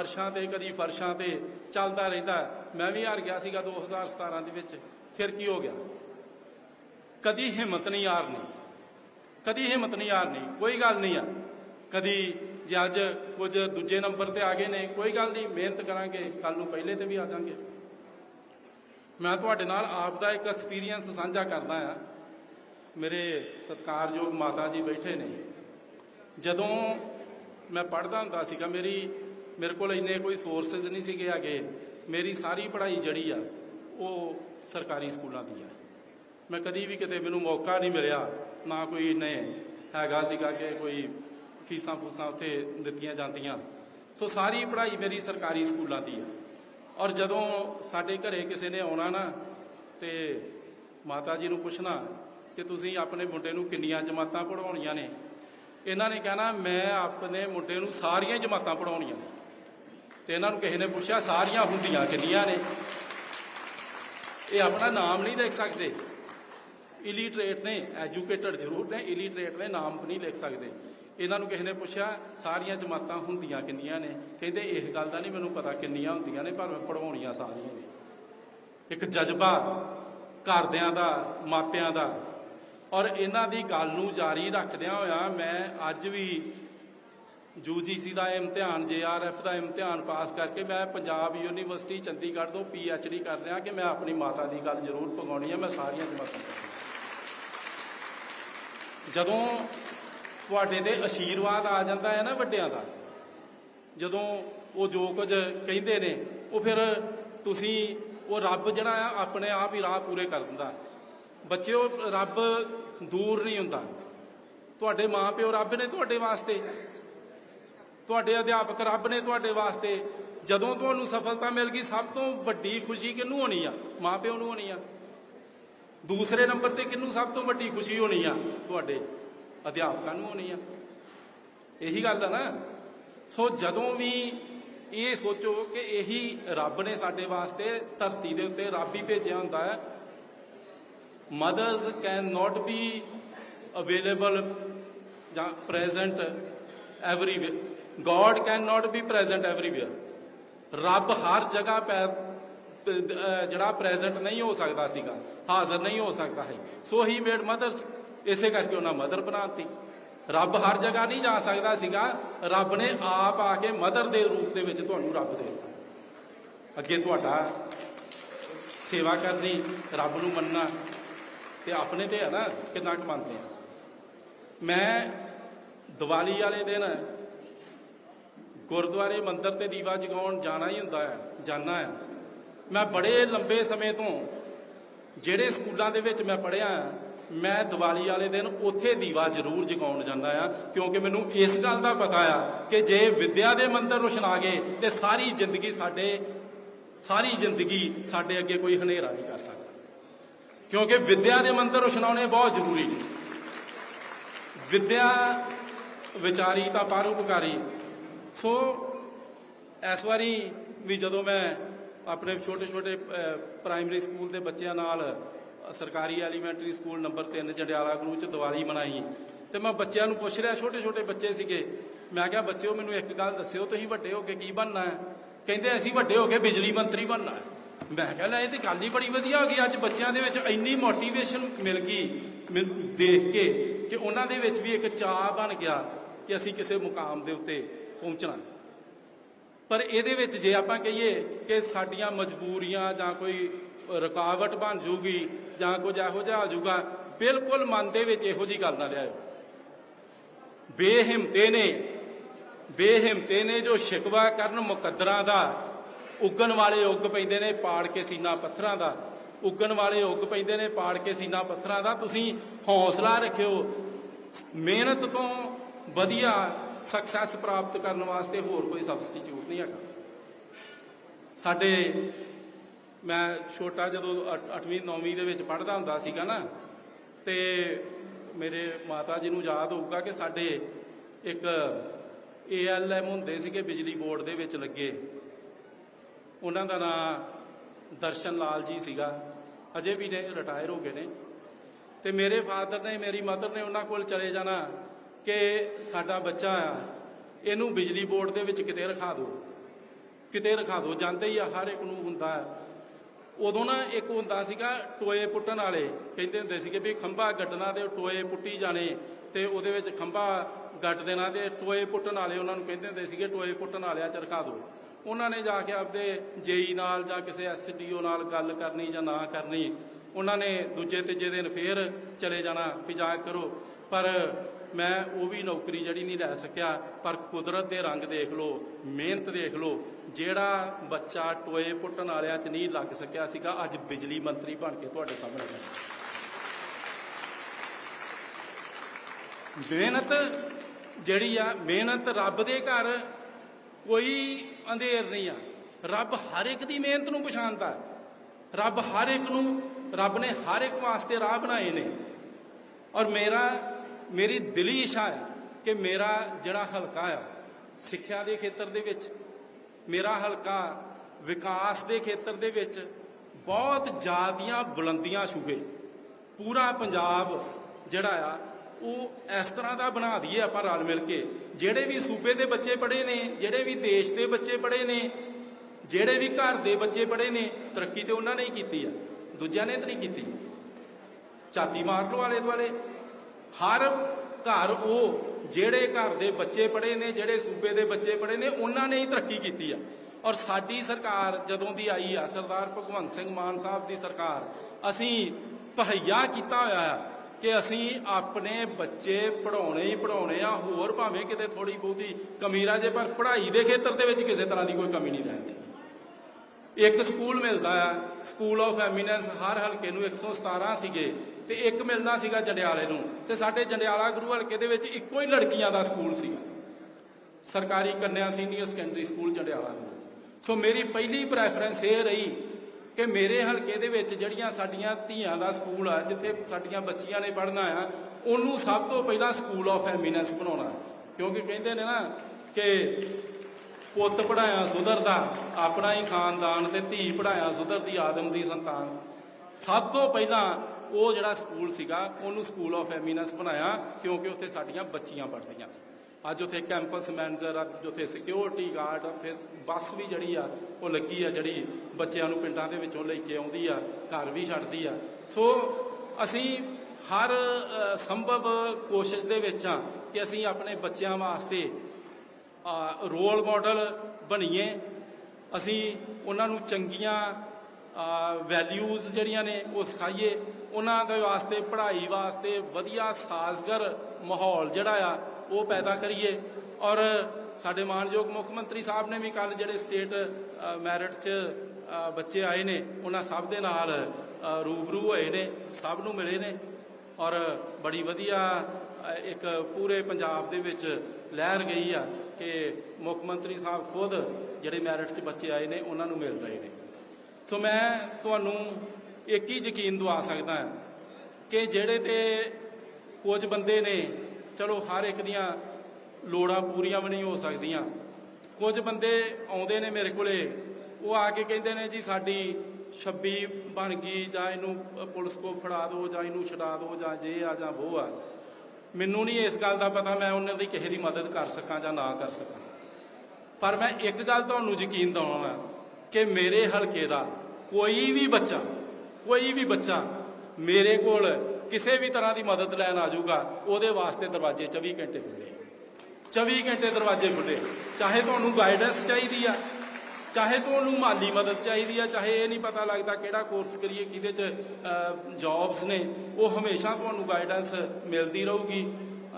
ਅਰਸ਼ਾਂ ਤੇ ਕਦੀ ਫਰਸ਼ਾਂ ਤੇ ਚੱਲਦਾ ਰਹਿੰਦਾ ਮੈਂ ਵੀ ਹਾਰ ਗਿਆ ਸੀਗਾ 2017 ਦੇ ਵਿੱਚ ਫਿਰ ਕੀ ਹੋ ਗਿਆ? ਕਦੀ ਹਿੰਮਤ ਨਹੀਂ ਹਾਰਨੀ ਕਦੀ ਹਿੰਮਤ ਨਹੀਂ ਹਾਰਨੀ ਕੋਈ ਗੱਲ ਨਹੀਂ ਆ। ਕਦੀ ਜੇ ਅੱਜ ਕੁਝ ਦੂਜੇ ਨੰਬਰ ਤੇ ਆ ਗਏ ਨੇ, ਕੋਈ ਗੱਲ ਨਹੀਂ, ਮਿਹਨਤ ਕਰਾਂਗੇ ਕੱਲ ਨੂੰ ਪਹਿਲੇ ਤੇ ਵੀ ਆ ਜਾਾਂਗੇ। ਮੈਂ ਤੁਹਾਡੇ ਨਾਲ ਆਪ ਦਾ ਇੱਕ ਐਕਸਪੀਰੀਅੰਸ ਸਾਂਝਾ ਕਰਦਾ ਆ ਮੇਰੇ ਸਤਿਕਾਰਯੋਗ ਮਾਤਾ ਜੀ ਬੈਠੇ ਨੇ। ਜਦੋਂ ਮੈਂ ਪੜ੍ਹਦਾ ਹੁੰਦਾ ਸੀਗਾ, ਮੇਰੀ, ਮੇਰੇ ਕੋਲ ਇੰਨੇ ਕੋਈ ਸੋਰਸਸ ਨਹੀਂ ਸੀਗੇ ਹੈਗੇ। ਮੇਰੀ ਸਾਰੀ ਪੜ੍ਹਾਈ ਜਿਹੜੀ ਆ, ਉਹ ਸਰਕਾਰੀ ਸਕੂਲਾਂ ਦੀ ਆ। ਮੈਂ ਕਦੀ ਵੀ ਕਿਤੇ ਮੈਨੂੰ ਮੌਕਾ ਨਹੀਂ ਮਿਲਿਆ, ਨਾ ਕੋਈ ਨੇ ਹੈਗਾ ਸੀਗਾ ਕਿ ਕੋਈ ਫੀਸਾਂ ਫੂਸਾਂ ਉੱਥੇ ਦਿੱਤੀਆਂ ਜਾਂਦੀਆਂ। ਸੋ ਸਾਰੀ ਪੜ੍ਹਾਈ ਮੇਰੀ ਸਰਕਾਰੀ ਸਕੂਲਾਂ ਦੀ ਹੈ। ਔਰ ਜਦੋਂ ਸਾਡੇ ਘਰੇ ਕਿਸੇ ਨੇ ਆਉਣਾ ਨਾ, ਤੇ ਮਾਤਾ ਜੀ ਨੂੰ ਪੁੱਛਣਾ ਕਿ ਤੁਸੀਂ ਆਪਣੇ ਮੁੰਡੇ ਨੂੰ ਕਿੰਨੀਆਂ ਜਮਾਤਾਂ ਪੜਾਉਣੀਆਂ ਨੇ? ਇਹਨਾਂ ਨੇ ਕਹਿਣਾ, ਮੈਂ ਆਪਣੇ ਮੁੰਡੇ ਨੂੰ ਸਾਰੀਆਂ ਜਮਾਤਾਂ ਪੜਾਉਣੀਆਂ ਨੇ। ਤੇ ਇਹਨਾਂ ਨੂੰ ਕਿਸੇ ਨੇ ਪੁੱਛਿਆ, ਸਾਰੀਆਂ ਹੁੰਦੀਆਂ, ਕਿੰਨੀਆਂ ਨੇ? ਇਹ ਆਪਣਾ ਨਾਮ ਨਹੀਂ ਦੇਖ ਸਕਦੇ। ਇਲੀਟਰੇਟ ਨੇ ਐਜੂਕੇਟਡ ਜ਼ਰੂਰ ਨੇ ਇਲੀਟਰੇਟ ਨੇ, ਨਾਮ ਨਹੀਂ ਲਿਖ ਸਕਦੇ। ਇਹਨਾਂ ਨੂੰ ਕਿਸੇ ਨੇ ਪੁੱਛਿਆ, ਸਾਰੀਆਂ ਜਮਾਤਾਂ ਹੁੰਦੀਆਂ ਕਿੰਨੀਆਂ ਨੇ? ਕਹਿੰਦੇ, ਇਸ ਗੱਲ ਦਾ ਨਹੀਂ ਮੈਨੂੰ ਪਤਾ ਕਿੰਨੀਆਂ ਹੁੰਦੀਆਂ ਨੇ, ਪਰ ਪੜਾਉਣੀਆਂ ਸਾਰੀਆਂ ਨੇ। ਇੱਕ ਜਜ਼ਬਾ ਘਰਦਿਆਂ ਦਾ, ਮਾਪਿਆਂ ਦਾ। ਔਰ ਇਹਨਾਂ ਦੀ ਗੱਲ ਨੂੰ ਜਾਰੀ ਰੱਖਦਿਆਂ ਹੋਇਆ ਮੈਂ ਅੱਜ ਵੀ ਯੂਜੀਸੀ ਦਾ ਇਮਤਿਹਾਨ ਜੇਆਰਐਫ ਦਾ ਇਮਤਿਹਾਨ ਪਾਸ ਕਰਕੇ ਮੈਂ ਪੰਜਾਬ ਯੂਨੀਵਰਸਿਟੀ, ਚੰਡੀਗੜ੍ਹ ਤੋਂ ਡੀ ਕਰ ਰਿਹਾ ਕਿ ਮੈਂ ਆਪਣੀ ਮਾਤਾ ਦੀ ਗੱਲ ਜ਼ਰੂਰ ਪਗਾਉਣੀ ਹੈ, ਮੈਂ ਸਾਰੀਆਂ ਜਮਾਤਾਂ ਜਦੋਂ ਤੁਹਾਡੇ ਤੇ ਆਸ਼ੀਰਵਾਦ ਆ ਜਾਂਦਾ ਹੈ ਨਾ ਵੱਡਿਆਂ ਦਾ। ਜਦੋਂ ਉਹ ਜੋ ਕੁਝ ਕਹਿੰਦੇ ਨੇ, ਉਹ ਫਿਰ ਤੁਸੀਂ, ਉਹ ਰੱਬ ਜਿਹੜਾ ਆ, ਆਪਣੇ ਆਪ ਹੀ ਰਾਹ ਪੂਰੇ ਕਰ ਦਿੰਦਾ। ਬੱਚਿਓ, ਰੱਬ ਦੂਰ ਨਹੀਂ ਹੁੰਦਾ। ਤੁਹਾਡੇ ਮਾਪਿਓ ਰੱਬ ਨੇ ਤੁਹਾਡੇ ਵਾਸਤੇ। ਤੁਹਾਡੇ ਅਧਿਆਪਕ ਰੱਬ ਨੇ ਤੁਹਾਡੇ ਵਾਸਤੇ। ਜਦੋਂ ਤੁਹਾਨੂੰ ਸਫਲਤਾ ਮਿਲ ਗਈ, ਸਭ ਤੋਂ ਵੱਡੀ ਖੁਸ਼ੀ ਕਿਹਨੂੰ ਹੋਣੀ ਆ? ਮਾਪਿਓ ਨੂੰ ਹੋਣੀ ਆ। ਦੂਸਰੇ ਨੰਬਰ ਤੇ ਕਿਹਨੂੰ ਸਭ ਤੋਂ ਵੱਡੀ ਖੁਸ਼ੀ ਹੋਣੀ ਆ? ਤੁਹਾਡੇ। ਅਧਿਆਪਕਾਂ ਨੂੰ ਹੋਣੀ ਆ। ਇਹੀ ਗੱਲ ਆ ਨਾ। ਸੋ ਜਦੋਂ ਵੀ ਇਹ ਸੋਚੋ ਕਿ ਇਹੀ ਰੱਬ ਨੇ ਸਾਡੇ ਵਾਸਤੇ ਧਰਤੀ ਦੇ ਉੱਤੇ ਰੱਬ ਹੀ ਭੇਜਿਆ ਹੁੰਦਾ ਹੈ mothers can not be available ਜਾਂ present everywhere god can not be present everywhere ਰੱਬ ਹਰ ਜਗ੍ਹਾ ਪੈ ਜਿਹੜਾ ਪ੍ਰੈਜ਼ੈਂਟ ਨਹੀਂ ਹੋ ਸਕਦਾ ਸੀਗਾ, ਹਾਜ਼ਰ ਨਹੀਂ ਹੋ ਸਕਦਾ ਹੈ। ਸੋ ਹੀ ਮੇਡ ਮਦਰਸ ਇਸੇ ਕਰਕੇ ਉਹਨਾਂ ਮਦਰ ਬਣਾਤੀ। ਰੱਬ ਹਰ ਜਗ੍ਹਾ ਨਹੀਂ ਜਾ ਸਕਦਾ ਸੀਗਾ। ਰੱਬ ਨੇ ਆਪ ਆ ਕੇ ਮਦਰ ਦੇ ਰੂਪ ਦੇ ਵਿੱਚ ਤੁਹਾਨੂੰ ਰੱਬ ਦੇ ਦਿੱਤਾ। ਅੱਗੇ ਤੁਹਾਡਾ ਸੇਵਾ ਕਰਨੀ, ਰੱਬ ਨੂੰ ਮੰਨਣਾ, ਤੇ ਆਪਣੇ ਤੇ ਹੈ ਨਾ, ਕਿੰਨਾ ਕੁ ਮੰਨਦੇ ਆ। ਮੈਂ ਦੀਵਾਲੀ ਵਾਲੇ ਦਿਨ ਗੁਰਦੁਆਰੇ ਮੰਦਿਰ ਤੇ ਦੀਵਾ ਜਗਾਉਣ ਜਾਣਾ ਹੀ ਹੁੰਦਾ ਹੈ ਜਾਣਾ ਹੈ। ਮੈਂ ਬੜੇ ਲੰਬੇ ਸਮੇਂ ਤੋਂ ਜਿਹੜੇ ਸਕੂਲਾਂ ਦੇ ਵਿੱਚ ਮੈਂ ਪੜ੍ਹਿਆ ਮੈਂ ਦੀਵਾਲੀ ਵਾਲੇ ਦਿਨ ਉੱਥੇ ਦੀਵਾ ਜ਼ਰੂਰ ਜਗਾਉਣ ਜਾਂਦਾ ਆ, ਕਿਉਂਕਿ ਮੈਨੂੰ ਇਸ ਗੱਲ ਦਾ ਪਤਾ ਆ ਕਿ ਜੇ ਵਿਦਿਆ ਦੇ ਮੰਦਰ ਰੁਸ਼ਨਾ ਗਏ ਤੇ ਸਾਰੀ ਜ਼ਿੰਦਗੀ ਸਾਡੇ, ਸਾਰੀ ਜ਼ਿੰਦਗੀ ਸਾਡੇ ਅੱਗੇ ਕੋਈ ਹਨੇਰਾ ਨਹੀਂ ਕਰ ਸਕਦਾ। ਕਿਉਂਕਿ ਵਿਦਿਆ ਦੇ ਮੰਦਰ ਰੁਸ਼ਨਾਉਣੇ ਬਹੁਤ ਜ਼ਰੂਰੀ ਨੇ। ਵਿਦਿਆ ਵਿਚਾਰੀ ਤਾਂ ਪਰਉਪਕਾਰੀ। ਸੋ ਇਸ ਵਾਰੀ ਵੀ ਜਦੋਂ ਮੈਂ ਆਪਣੇ ਛੋਟੇ ਛੋਟੇ ਪ੍ਰਾਇਮਰੀ ਸਕੂਲ ਦੇ ਬੱਚਿਆਂ ਨਾਲ ਸਰਕਾਰੀ elementary school number 3 Jandiala Guru ਚ ਦੀਵਾਲੀ ਮਨਾਈ। ਤੇ ਮੈਂ ਬੱਚਿਆਂ ਨੂੰ ਪੁੱਛ ਰਿਹਾ ਛੋਟੇ ਛੋਟੇ ਬੱਚੇ ਸੀਗੇ। ਮੈਂ ਕਿਹਾ, ਬੱਚਿਓ, ਮੈਨੂੰ ਇੱਕ ਗੱਲ ਦੱਸਿਓ, ਤੁਸੀਂ ਵੱਡੇ ਹੋ ਕੇ ਕੀ ਬਣਨਾ ਹੈ? ਕਹਿੰਦੇ, ਅਸੀਂ ਵੱਡੇ ਹੋ ਕੇ ਬਿਜਲੀ ਮੰਤਰੀ ਬਣਨਾ ਹੈ। ਮੈਂ ਕਿਹਾ, ਲੈ, ਇਹ ਤੇ ਗੱਲ ਹੀ ਬੜੀ ਵਧੀਆ ਹੋ ਗਈ। ਅੱਜ ਬੱਚਿਆਂ ਦੇ ਵਿੱਚ ਇੰਨੀ ਮੋਟੀਵੇਸ਼ਨ ਮਿਲ ਗਈ ਮੈਨੂੰ ਦੇਖ ਕੇ, ਕਿ ਉਹਨਾਂ ਦੇ ਵਿੱਚ ਵੀ ਇੱਕ ਚਾਹ ਬਣ ਗਿਆ ਕਿ ਅਸੀਂ ਕਿਸੇ ਮੁਕਾਮ ਦੇ ਉੱਤੇ ਪਹੁੰਚਣਾ ਪਰ ਇਹਦੇ ਵਿੱਚ ਜੇ ਆਪਾਂ ਕਹੀਏ ਕਿ ਸਾਡੀਆਂ ਮਜਬੂਰੀਆਂ ਜਾਂ ਕੋਈ ਰੁਕਾਵਟ ਬਣ ਜੂਗੀ ਜਾਂ ਕੁਝ ਇਹੋ ਜਿਹਾ ਆ ਜੂਗਾ, ਬਿਲਕੁਲ ਮਨ ਦੇ ਵਿੱਚ ਇਹੋ ਜੀ ਗੱਲ ਨਾ ਲਿਆਓ ਬੇਹਿੰਮਤੇ ਨੇ ਬੇਹਿੰਮਤੇ ਨੇ ਜੋ ਸ਼ਿਕਵਾ ਕਰਨ ਮੁਕੱਦਰਾਂ ਦਾ, ਉੱਗਣ ਵਾਲੇ ਉੱਗ ਪੈਂਦੇ ਨੇ ਪਾੜ ਕੇ ਸੀਨਾ ਪੱਥਰਾਂ ਦਾ। ਉੱਗਣ ਵਾਲੇ ਉੱਗ ਪੈਂਦੇ ਨੇ ਪਾੜ ਕੇ ਸੀਨਾ ਪੱਥਰਾਂ ਦਾ। ਤੁਸੀਂ ਹੌਸਲਾ ਰੱਖਿਓ, ਮਿਹਨਤ ਤੋਂ ਵਧੀਆ ਸਕਸੈਸ ਪ੍ਰਾਪਤ ਕਰਨ ਵਾਸਤੇ ਹੋਰ ਕੋਈ ਸਬਸਟੀਟਿਊਟ ਨਹੀਂ ਹੈਗਾ। ਸਾਡੇ ਮੈਂ ਛੋਟਾ ਜਦੋਂ 8ਵੀਂ 9ਵੀਂ ਦੇ ਵਿੱਚ ਪੜ੍ਹਦਾ ਹੁੰਦਾ ਸੀਗਾ ਨਾ, ਤੇ ਮੇਰੇ ਮਾਤਾ ਜੀ ਨੂੰ ਯਾਦ ਹੋਊਗਾ ਕਿ ਸਾਡੇ ਇੱਕ ਏਐਲਐਮ ਹੁੰਦੇ ਸੀਗੇ ਬਿਜਲੀ ਬੋਰਡ ਦੇ ਵਿੱਚ ਲੱਗੇ। ਉਹਨਾਂ ਦਾ ਨਾਮ ਦਰਸ਼ਨ ਲਾਲ ਜੀ ਸੀਗਾ। ਅਜੇ ਵੀ ਨੇ, ਰਿਟਾਇਰ ਹੋ ਗਏ ਨੇ। ਤੇ ਮੇਰੇ ਫਾਦਰ ਨੇ, ਮੇਰੀ ਮਦਰ ਨੇ ਉਹਨਾਂ ਕੋਲ ਚਲੇ ਜਾਣਾ ਕਿ ਸਾਡਾ ਬੱਚਾ ਆ, ਇਹਨੂੰ ਬਿਜਲੀ ਬੋਰਡ ਦੇ ਵਿੱਚ ਕਿਤੇ ਰਖਾ ਦਿਓ। ਕਿਤੇ ਰਖਾ ਦਿਓ, ਜਾਂਦੇ ਹੀ ਆ, ਹਰ ਇੱਕ ਨੂੰ ਹੁੰਦਾ। ਉਦੋਂ ਨਾ ਇੱਕ ਹੁੰਦਾ ਸੀਗਾ ਟੋਏ ਪੁੱਟਣ ਵਾਲੇ, ਕਹਿੰਦੇ ਹੁੰਦੇ ਸੀਗੇ ਵੀ ਖੰਭਾ ਗੱਡਣਾ ਤੇ ਟੋਏ ਪੁੱਟੀ ਜਾਣੇ ਤੇ ਉਹਦੇ ਵਿੱਚ ਖੰਭਾ ਗੱਡ ਦੇਣਾ ਤੇ ਟੋਏ ਪੁੱਟਣ ਵਾਲੇ ਉਹਨਾਂ ਨੂੰ ਕਹਿੰਦੇ ਹੁੰਦੇ ਸੀਗੇ, ਟੋਏ ਪੁੱਟਣ ਵਾਲਿਆਂ ਚ ਰਖਾ ਦਿਓ ਉਹਨਾਂ ਨੇ ਜਾ ਕੇ ਆਪਦੇ ਜੇਈ ਨਾਲ ਜਾਂ ਕਿਸੇ ਐਸਡੀਓ ਨਾਲ ਗੱਲ ਕਰਨੀ ਜਾਂ ਨਾ ਕਰਨੀ, ਉਹਨਾਂ ਨੇ ਦੂਜੇ ਤੀਜੇ ਦਿਨ ਫੇਰ ਚਲੇ ਜਾਣਾ ਵੀ ਜਾ ਕਰੋ। ਪਰ ਮੈਂ ਉਹ ਵੀ ਨੌਕਰੀ ਜਿਹੜੀ ਨਹੀਂ ਲੈ ਸਕਿਆ, ਪਰ ਕੁਦਰਤ ਦੇ ਰੰਗ ਦੇਖ ਲਓ, ਮਿਹਨਤ ਦੇਖ ਲਓ, ਜਿਹੜਾ ਬੱਚਾ ਟੋਏ ਪੁੱਟਣ ਵਾਲਿਆਂ 'ਚ ਨਹੀਂ ਲੱਗ ਸਕਿਆ ਸੀਗਾ, ਅੱਜ ਬਿਜਲੀ ਮੰਤਰੀ ਬਣ ਕੇ ਤੁਹਾਡੇ ਸਾਹਮਣੇ ਖੜਾ ਮਿਹਨਤ ਜਿਹੜੀ ਆ, ਮਿਹਨਤ ਰੱਬ ਦੇ ਘਰ ਕੋਈ ਅੰਧੇਰ ਨਹੀਂ ਆ। ਰੱਬ ਹਰ ਇੱਕ ਦੀ ਮਿਹਨਤ ਨੂੰ ਪਛਾਣਦਾ ਹੈ। ਰੱਬ ਹਰ ਇੱਕ ਨੂੰ, ਰੱਬ ਨੇ ਹਰ ਇੱਕ ਵਾਸਤੇ ਰਾਹ ਬਣਾਏ ਨੇ। ਔਰ ਮੇਰਾ ਮੇਰੀ ਦਿਲੀ ਇੱਛਾ ਹੈ ਕਿ ਮੇਰਾ ਜਿਹੜਾ ਹਲਕਾ ਆ, ਸਿੱਖਿਆ ਦੇ ਖੇਤਰ ਦੇ ਵਿੱਚ, ਮੇਰਾ ਹਲਕਾ ਵਿਕਾਸ ਦੇ ਖੇਤਰ ਦੇ ਵਿੱਚ ਬਹੁਤ ਜ਼ਿਆਦੀਆਂ ਬੁਲੰਦੀਆਂ ਛੂਹੇ। ਪੂਰਾ ਪੰਜਾਬ ਜਿਹੜਾ ਆ, ਉਹ ਇਸ ਤਰ੍ਹਾਂ ਦਾ ਬਣਾ ਦਈਏ ਆਪਾਂ ਰਲ ਮਿਲ ਕੇ। ਜਿਹੜੇ ਵੀ ਸੂਬੇ ਦੇ ਬੱਚੇ ਪੜ੍ਹੇ ਨੇ, ਜਿਹੜੇ ਵੀ ਦੇਸ਼ ਦੇ ਬੱਚੇ ਪੜ੍ਹੇ ਨੇ, ਜਿਹੜੇ ਵੀ ਘਰ ਦੇ ਬੱਚੇ ਪੜ੍ਹੇ ਨੇ, ਤਰੱਕੀ ਤੇ ਉਹਨਾਂ ਨੇ ਹੀ ਕੀਤੀ ਆ। ਦੂਜਿਆਂ ਨੇ ਤਾਂ ਨਹੀਂ ਕੀਤੀ। ਝਾਤੀ ਮਾਰ ਲਓ ਆਲੇ ਦੁਆਲੇ। ਹਰ ਘਰ ਉਹ ਜਿਹੜੇ ਘਰ ਦੇ ਬੱਚੇ ਪੜ੍ਹੇ ਨੇ, ਜਿਹੜੇ ਸੂਬੇ ਦੇ ਬੱਚੇ ਪੜ੍ਹੇ ਨੇ, ਉਹਨਾਂ ਨੇ ਹੀ ਤਰੱਕੀ ਕੀਤੀ ਆ। ਔਰ ਸਾਡੀ ਸਰਕਾਰ ਜਦੋਂ ਦੀ ਆਈ ਆ, ਸਰਦਾਰ ਭਗਵੰਤ ਸਿੰਘ ਮਾਨ ਸਾਹਿਬ ਦੀ ਸਰਕਾਰ, ਅਸੀਂ ਤਹਈਆ ਕੀਤਾ ਹੋਇਆ ਆ ਕਿ ਅਸੀਂ ਆਪਣੇ ਬੱਚੇ ਪੜਾਉਣੇ ਹੀ ਪੜਾਉਣੇ ਆ, ਹੋਰ ਭਾਵੇਂ ਕਿਤੇ ਥੋੜੀ ਬਹੁਤੀ ਕਮੀ ਰਹਿ ਜੇ ਪਰ ਪੜ੍ਹਾਈ ਦੇ ਖੇਤਰ ਦੇ ਵਿੱਚ ਕਿਸੇ ਤਰ੍ਹਾਂ ਦੀ ਕੋਈ ਕਮੀ ਨਹੀਂ ਰਹਿੰਦੀ। ਇੱਕ ਸਕੂਲ ਮਿਲਦਾ ਆ ਸਕੂਲ ਆਫ ਐਮੀਨੈਂਸ ਹਰ ਹਲਕੇ ਨੂੰ 117 ਸੀਗੇ। ਤੇ ਇੱਕ ਮਿਲਣਾ ਸੀਗਾ ਜੰਡਿਆਲੇ ਨੂੰ। ਤੇ ਸਾਡੇ ਜੰਡਿਆਲਾ ਗੁਰੂ ਹਲਕੇ ਦੇ ਵਿੱਚ ਇੱਕੋ ਹੀ ਲੜਕੀਆਂ ਦਾ ਸਕੂਲ ਸੀਗਾ ਸਰਕਾਰੀ ਕੰਨਿਆ ਸੀਨੀਅਰ ਸੈਕੰਡਰੀ ਸਕੂਲ ਜੰਡਿਆਲਾ ਨੂੰ। ਸੋ ਮੇਰੀ ਪਹਿਲੀ ਪ੍ਰੈਫਰੈਂਸ ਇਹ ਰਹੀ ਕਿ ਮੇਰੇ ਹਲਕੇ ਦੇ ਵਿੱਚ ਜਿਹੜੀਆਂ ਸਾਡੀਆਂ ਧੀਆਂ ਦਾ ਸਕੂਲ ਆ, ਜਿੱਥੇ ਸਾਡੀਆਂ ਬੱਚੀਆਂ ਨੇ ਪੜ੍ਹਨਾ ਆ, ਉਹਨੂੰ ਸਭ ਤੋਂ ਪਹਿਲਾਂ ਸਕੂਲ ਆਫ ਐਮੀਨੈਂਸ ਬਣਾਉਣਾ। ਕਿਉਂਕਿ ਕਹਿੰਦੇ ਨੇ ਨਾ ਕਿ ਪੁੱਤ ਪੜਾਇਆ ਸੁਧਰਦਾ, ਆਪਣਾ ਹੀ ਖਾਨਦਾਨ ਤੇ ਧੀ ਪੜਾਇਆ ਸੁਧਰਦੀ ਆਦਮ ਦੀ ਸੰਤਾਨ। ਸਭ ਤੋਂ ਪਹਿਲਾਂ ਉਹ ਜਿਹੜਾ ਸਕੂਲ ਸੀਗਾ, ਉਹਨੂੰ ਸਕੂਲ ਆਫ ਐਮੀਨੈਂਸ ਬਣਾਇਆ ਕਿਉਂਕਿ ਉੱਥੇ ਸਾਡੀਆਂ ਬੱਚੀਆਂ ਪੜ੍ਹਦੀਆਂ ਅੱਜ ਉੱਥੇ ਕੈਂਪਸ ਮੈਨੇਜਰ ਅੱਜ ਉੱਥੇ ਸਿਕਿਉਰਿਟੀ ਗਾਰਡ ਉੱਥੇ ਬੱਸ ਵੀ ਜਿਹੜੀ ਆ, ਉਹ ਲੱਗੀ ਆ ਜਿਹੜੀ ਬੱਚਿਆਂ ਨੂੰ ਪਿੰਡਾਂ ਦੇ ਵਿੱਚੋਂ ਲੈ ਕੇ ਆਉਂਦੀ ਆ, ਘਰ ਵੀ ਛੱਡਦੀ ਆ। ਸੋ ਅਸੀਂ ਹਰ ਸੰਭਵ ਕੋਸ਼ਿਸ਼ ਦੇ ਵਿੱਚ ਆ ਕਿ ਅਸੀਂ ਆਪਣੇ ਬੱਚਿਆਂ ਵਾਸਤੇ ਰੋਲ ਮਾਡਲ ਬਣੀਏ। ਅਸੀਂ ਉਹਨਾਂ ਨੂੰ ਚੰਗੀਆਂ ਵੈਲਿਊਜ਼ ਜਿਹੜੀਆਂ ਨੇ ਉਹ ਸਿਖਾਈਏ। ਉਹਨਾਂ ਦੇ ਵਾਸਤੇ, ਪੜ੍ਹਾਈ ਵਾਸਤੇ ਵਧੀਆ ਸਾਜ਼ਗਰ ਮਾਹੌਲ ਜਿਹੜਾ ਆ, ਉਹ ਪੈਦਾ ਕਰੀਏ। ਔਰ ਸਾਡੇ ਮਾਨਯੋਗ ਮੁੱਖ ਮੰਤਰੀ ਸਾਹਿਬ ਨੇ ਵੀ ਕੱਲ ਜਿਹੜੇ ਸਟੇਟ ਮੈਰਿਟ 'ਚ ਬੱਚੇ ਆਏ ਨੇ, ਉਹਨਾਂ ਸਭ ਦੇ ਨਾਲ ਰੂਬਰੂ ਹੋਏ ਨੇ, ਸਭ ਨੂੰ ਮਿਲੇ ਨੇ। ਔਰ ਬੜੀ ਵਧੀਆ ਇੱਕ ਪੂਰੇ ਪੰਜਾਬ ਦੇ ਵਿੱਚ ਲਹਿਰ ਗਈ ਆ ਕਿ ਮੁੱਖ ਮੰਤਰੀ ਸਾਹਿਬ ਖੁਦ ਜਿਹੜੇ ਮੈਰਿਟ 'ਚ ਬੱਚੇ ਆਏ ਨੇ, ਉਹਨਾਂ ਨੂੰ ਮਿਲ ਰਹੇ ਨੇ। ਸੋ ਮੈਂ ਤੁਹਾਨੂੰ ਇੱਕ ਹੀ ਯਕੀਨ ਦਵਾ ਸਕਦਾ ਹਾਂ ਕਿ ਜਿਹੜੇ ਤੇ ਕੁਝ ਬੰਦੇ ਨੇ, ਚਲੋ ਹਰ ਇੱਕ ਦੀਆਂ ਲੋੜਾਂ ਪੂਰੀਆਂ ਵੀ ਨਹੀਂ ਹੋ ਸਕਦੀਆਂ। ਕੁਝ ਬੰਦੇ ਆਉਂਦੇ ਨੇ ਮੇਰੇ ਕੋਲੇ, ਉਹ ਆ ਕੇ ਕਹਿੰਦੇ ਨੇ, ਜੀ ਸਾਡੀ 26 ਬਣ ਗਈ, ਜਾਂ ਇਹਨੂੰ ਪੁਲਿਸ ਕੋ ਫੜਾ ਦਿਓ ਜਾਂ ਇਹਨੂੰ ਛਡਾ ਦਿਓ ਜਾਂ ਜੇ ਆ, ਜਾਂ ਉਹ ਆ। ਮੈਨੂੰ ਨਹੀਂ ਇਸ ਗੱਲ ਦਾ ਪਤਾ ਮੈਂ ਉਹਨਾਂ ਦੀ ਕਿਸੇ ਦੀ ਮਦਦ ਕਰ ਸਕਾਂ ਜਾਂ ਨਾ ਕਰ ਸਕਾਂ। ਪਰ ਮੈਂ ਇੱਕ ਗੱਲ ਤੁਹਾਨੂੰ ਯਕੀਨ ਦਿਵਾਉਣਾ ਕਿ ਮੇਰੇ ਹਲਕੇ ਦਾ ਕੋਈ ਵੀ ਬੱਚਾ, ਕੋਈ ਵੀ ਬੱਚਾ ਮੇਰੇ ਕੋਲ ਕਿਸੇ ਵੀ ਤਰ੍ਹਾਂ ਦੀ ਮਦਦ ਲੈਣ ਆ ਜਾਊਗਾ, ਉਹਦੇ ਵਾਸਤੇ ਦਰਵਾਜ਼ੇ 24 ਘੰਟੇ ਖੁੱਲੇ 24 ਘੰਟੇ ਦਰਵਾਜ਼ੇ ਖੁੱਲੇ ਚਾਹੇ ਤੁਹਾਨੂੰ ਗਾਈਡੈਂਸ ਚਾਹੀਦੀ ਆ, ਚਾਹੇ ਤੁਹਾਨੂੰ ਮਾਲੀ ਮਦਦ ਚਾਹੀਦੀ ਆ, ਚਾਹੇ ਇਹ ਨਹੀਂ ਪਤਾ ਲੱਗਦਾ ਕਿਹੜਾ ਕੋਰਸ ਕਰੀਏ, ਕਿਹਦੇ ਚ ਜੌਬਸ ਨੇ, ਉਹ ਹਮੇਸ਼ਾ ਤੁਹਾਨੂੰ ਗਾਈਡੈਂਸ ਮਿਲਦੀ ਰਹੂਗੀ।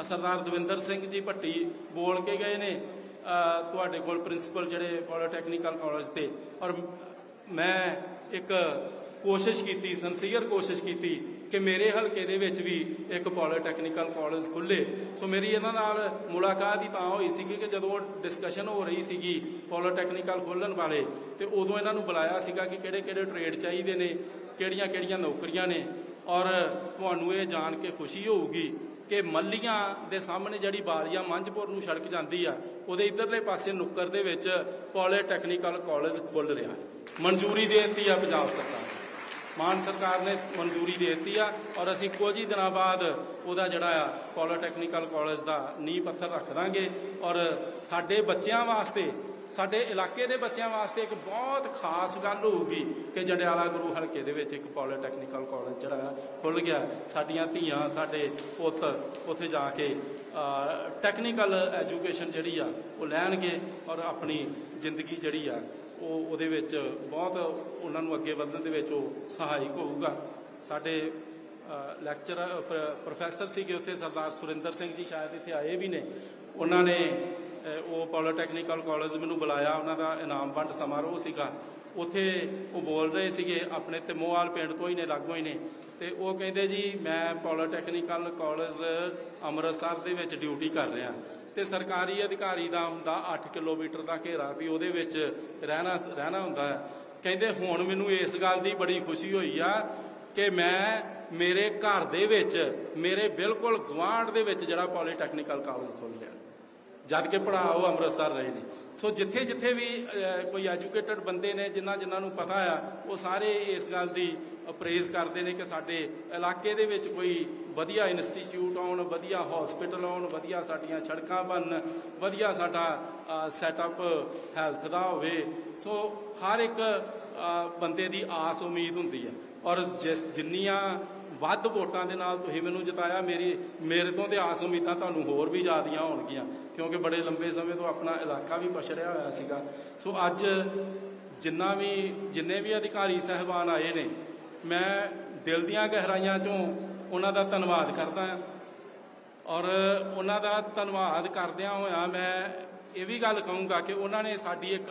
ਸਰਦਾਰ ਦਵਿੰਦਰ ਸਿੰਘ ਜੀ ਭੱਟੀ ਬੋਲ ਕੇ ਗਏ ਨੇ ਤੁਹਾਡੇ ਕੋਲ ਪ੍ਰਿੰਸੀਪਲ ਜਿਹੜੇ ਪੋਲੀਟੈਕਨੀਕਲ ਕਾਲਜ ਤੇ, ਔਰ ਮੈਂ ਇੱਕ ਕੋਸ਼ਿਸ਼ ਕੀਤੀ ਸੰਸੀਅਰ ਕੋਸ਼ਿਸ਼ ਕੀਤੀ ਕਿ ਮੇਰੇ ਹਲਕੇ ਦੇ ਵਿੱਚ ਵੀ ਇੱਕ ਪੋਲੀਟੈਕਨੀਕਲ ਕਾਲਜ ਖੁੱਲੇ। ਸੋ ਮੇਰੀ ਇਹਨਾਂ ਨਾਲ ਮੁਲਾਕਾਤ ਹੀ ਤਾਂ ਹੋਈ ਸੀਗੀ ਕਿ ਜਦੋਂ ਡਿਸਕਸ਼ਨ ਹੋ ਰਹੀ ਸੀਗੀ ਪੋਲੀਟੈਕਨੀਕਲ ਖੋਲਣ ਵਾਲੇ, ਤੇ ਉਦੋਂ ਇਹਨਾਂ ਨੂੰ ਬੁਲਾਇਆ ਸੀਗਾ ਕਿ ਕਿਹੜੇ ਕਿਹੜੇ ਟ੍ਰੇਡ ਚਾਹੀਦੇ ਨੇ ਕਿਹੜੀਆਂ ਕਿਹੜੀਆਂ ਨੌਕਰੀਆਂ ਨੇ, ਔਰ ਤੁਹਾਨੂੰ ਇਹ ਜਾਣ ਕੇ ਖੁਸ਼ੀ ਹੋਊਗੀ ਕਿ ਮੱਲੀਆਂ ਦੇ ਸਾਹਮਣੇ ਜਿਹੜੀ ਬਾਲੀਆ ਮੰਝਪੁਰ ਨੂੰ ਸੜਕ ਜਾਂਦੀ ਆ, ਉਹਦੇ ਇਧਰਲੇ ਪਾਸੇ ਨੁੱਕਰ ਦੇ ਵਿੱਚ ਪੋਲੀਟੈਕਨੀਕਲ ਕਾਲਜ ਖੁੱਲ ਰਿਹਾ ਹੈ। ਮਨਜ਼ੂਰੀ ਦੇ ਦਿੱਤੀ ਆ ਪੰਜਾਬ ਸਰਕਾਰ ਨੇ। ਮਾਨ ਸਰਕਾਰ ਨੇ ਮਨਜ਼ੂਰੀ ਦੇ ਦਿੱਤੀ ਆ ਔਰ ਅਸੀਂ ਕੁਝ ਹੀ ਦਿਨਾਂ ਬਾਅਦ ਉਹਦਾ ਜਿਹੜਾ ਆ ਪੋਲੀਟੈਕਨੀਕਲ ਕਾਲਜ ਦਾ ਨੀਂਹ ਪੱਥਰ ਰੱਖ ਦਾਂਗੇ ਔਰ ਸਾਡੇ ਬੱਚਿਆਂ ਵਾਸਤੇ ਸਾਡੇ ਇਲਾਕੇ ਦੇ ਬੱਚਿਆਂ ਵਾਸਤੇ ਇੱਕ ਬਹੁਤ ਖਾਸ ਗੱਲ ਹੋਊਗੀ ਕਿ ਜੰਡਿਆਲਾ ਗੁਰੂ ਹਲਕੇ ਦੇ ਵਿੱਚ ਇੱਕ ਪੋਲੀਟੈਕਨੀਕਲ ਕਾਲਜ ਜਿਹੜਾ ਆ ਖੁੱਲ ਗਿਆ। ਸਾਡੀਆਂ ਧੀਆਂ, ਸਾਡੇ ਪੁੱਤ ਉੱਥੇ ਜਾ ਕੇ ਟੈਕਨੀਕਲ ਐਜੂਕੇਸ਼ਨ ਜਿਹੜੀ ਆ, ਉਹ ਲੈਣਗੇ ਔਰ ਆਪਣੀ ਜ਼ਿੰਦਗੀ ਜਿਹੜੀ ਆ, ਉਹ ਉਹਦੇ ਵਿੱਚ ਬਹੁਤ ਉਹਨਾਂ ਨੂੰ ਅੱਗੇ ਵਧਣ ਦੇ ਵਿੱਚ ਉਹ ਸਹਾਇਕ ਹੋਊਗਾ। ਸਾਡੇ ਲੈਕਚਰ ਪ੍ਰੋਫੈਸਰ ਸੀਗੇ ਉੱਥੇ ਸਰਦਾਰ ਸੁਰਿੰਦਰ ਸਿੰਘ ਜੀ, ਸ਼ਾਇਦ ਇੱਥੇ ਆਏ ਵੀ ਨੇ। ਉਹਨਾਂ ਨੇ ਉਹ ਪੋਲੀਟੈਕਨੀਕਲ ਕਾਲਜ ਮੈਨੂੰ ਬੁਲਾਇਆ, ਉਹਨਾਂ ਦਾ ਇਨਾਮ ਵੰਡ ਸਮਾਰੋਹ ਸੀਗਾ। ਉੱਥੇ ਉਹ ਬੋਲ ਰਹੇ ਸੀਗੇ, ਆਪਣੇ ਤੇ ਮੋਹਾਲ ਪਿੰਡ ਤੋਂ ਹੀ ਨੇ, ਲਾਗੋਂ ਹੀ ਨੇ। ਤੇ ਉਹ ਕਹਿੰਦੇ ਜੀ, ਮੈਂ ਪੋਲੀਟੈਕਨੀਕਲ ਕਾਲਜ ਅੰਮ੍ਰਿਤਸਰ ਦੇ ਵਿੱਚ ਡਿਊਟੀ ਕਰ ਰਿਹਾ। ਤੇ ਸਰਕਾਰੀ ਅਧਿਕਾਰੀ ਦਾ ਹੁੰਦਾ 8 ਕਿਲੋਮੀਟਰ ਦਾ ਘੇਰਾ ਵੀ ਉਹਦੇ ਵਿੱਚ ਰਹਿਣਾ ਰਹਿਣਾ ਹੁੰਦਾ। ਹੈ ਕਹਿੰਦੇ ਹੁਣ ਮੈਨੂੰ ਇਸ ਗੱਲ ਦੀ ਬੜੀ ਖੁਸ਼ੀ ਹੋਈ ਆ ਕਿ ਮੈਂ ਮੇਰੇ ਘਰ ਦੇ ਵਿੱਚ, ਮੇਰੇ ਬਿਲਕੁਲ ਗੁਆਂਢ ਦੇ ਵਿੱਚ ਜਿਹੜਾ ਪੋਲੀਟੈਕਨੀਕਲ ਕਾਲਜ ਖੋਲ ਲਿਆ। ਜਦ ਕਿ ਪੜ੍ਹਾ ਉਹ ਅੰਮ੍ਰਿਤਸਰ ਰਹੇ ਨੇ। ਸੋ ਜਿੱਥੇ ਜਿੱਥੇ ਵੀ ਕੋਈ ਐਜੂਕੇਟਡ ਬੰਦੇ ਨੇ, ਜਿਨ੍ਹਾਂ ਜਿਨ੍ਹਾਂ ਨੂੰ ਪਤਾ ਆ, ਉਹ ਸਾਰੇ ਇਸ ਗੱਲ ਦੀ ਅਪਰੇਜ਼ ਕਰਦੇ ਨੇ ਕਿ ਸਾਡੇ ਇਲਾਕੇ ਦੇ ਵਿੱਚ ਕੋਈ ਵਧੀਆ ਇੰਸਟੀਚਿਊਟ ਆਉਣ, ਵਧੀਆ ਹਸਪੀਟਲ ਆਉਣ, ਵਧੀਆ ਸਾਡੀਆਂ ਸੜਕਾਂ ਬਣਨ, ਵਧੀਆ ਸਾਡਾ ਸੈਟਅਪ ਹੈਲਥ ਦਾ ਹੋਵੇ। ਸੋ ਹਰ ਇੱਕ ਬੰਦੇ ਦੀ ਆਸ ਉਮੀਦ ਹੁੰਦੀ ਹੈ ਔਰ ਜਿਸ ਜਿੰਨੀਆਂ ਵੱਧ ਵੋਟਾਂ ਦੇ ਨਾਲ ਤੁਸੀਂ ਮੈਨੂੰ ਜਿਤਾਇਆ ਮੇਰੀ ਮੇਰੇ ਤੋਂ ਤੇ ਆਸ ਉਮੀਦਾਂ ਤੁਹਾਨੂੰ ਹੋਰ ਵੀ ਜ਼ਿਆਦੀਆਂ ਹੋਣਗੀਆਂ ਕਿਉਂਕਿ ਬੜੇ ਲੰਬੇ ਸਮੇਂ ਤੋਂ ਆਪਣਾ ਇਲਾਕਾ ਵੀ ਪਛੜਿਆ ਹੋਇਆ ਸੀਗਾ। ਸੋ ਅੱਜ ਜਿੰਨਾ ਵੀ ਜਿੰਨੇ ਵੀ ਅਧਿਕਾਰੀ ਸਹਿਬਾਨ ਆਏ ਨੇ ਮੈਂ ਦਿਲ ਦੀਆਂ ਗਹਿਰਾਈਆਂ ਚੋਂ ਉਹਨਾਂ ਦਾ ਧੰਨਵਾਦ ਕਰਦਾ ਹਾਂ। ਔਰ ਉਹਨਾਂ ਦਾ ਧੰਨਵਾਦ ਕਰਦਿਆਂ ਹੋਇਆਂ ਮੈਂ ਇਹ ਵੀ ਗੱਲ ਕਹੂੰਗਾ ਕਿ ਉਹਨਾਂ ਨੇ ਸਾਡੀ ਇੱਕ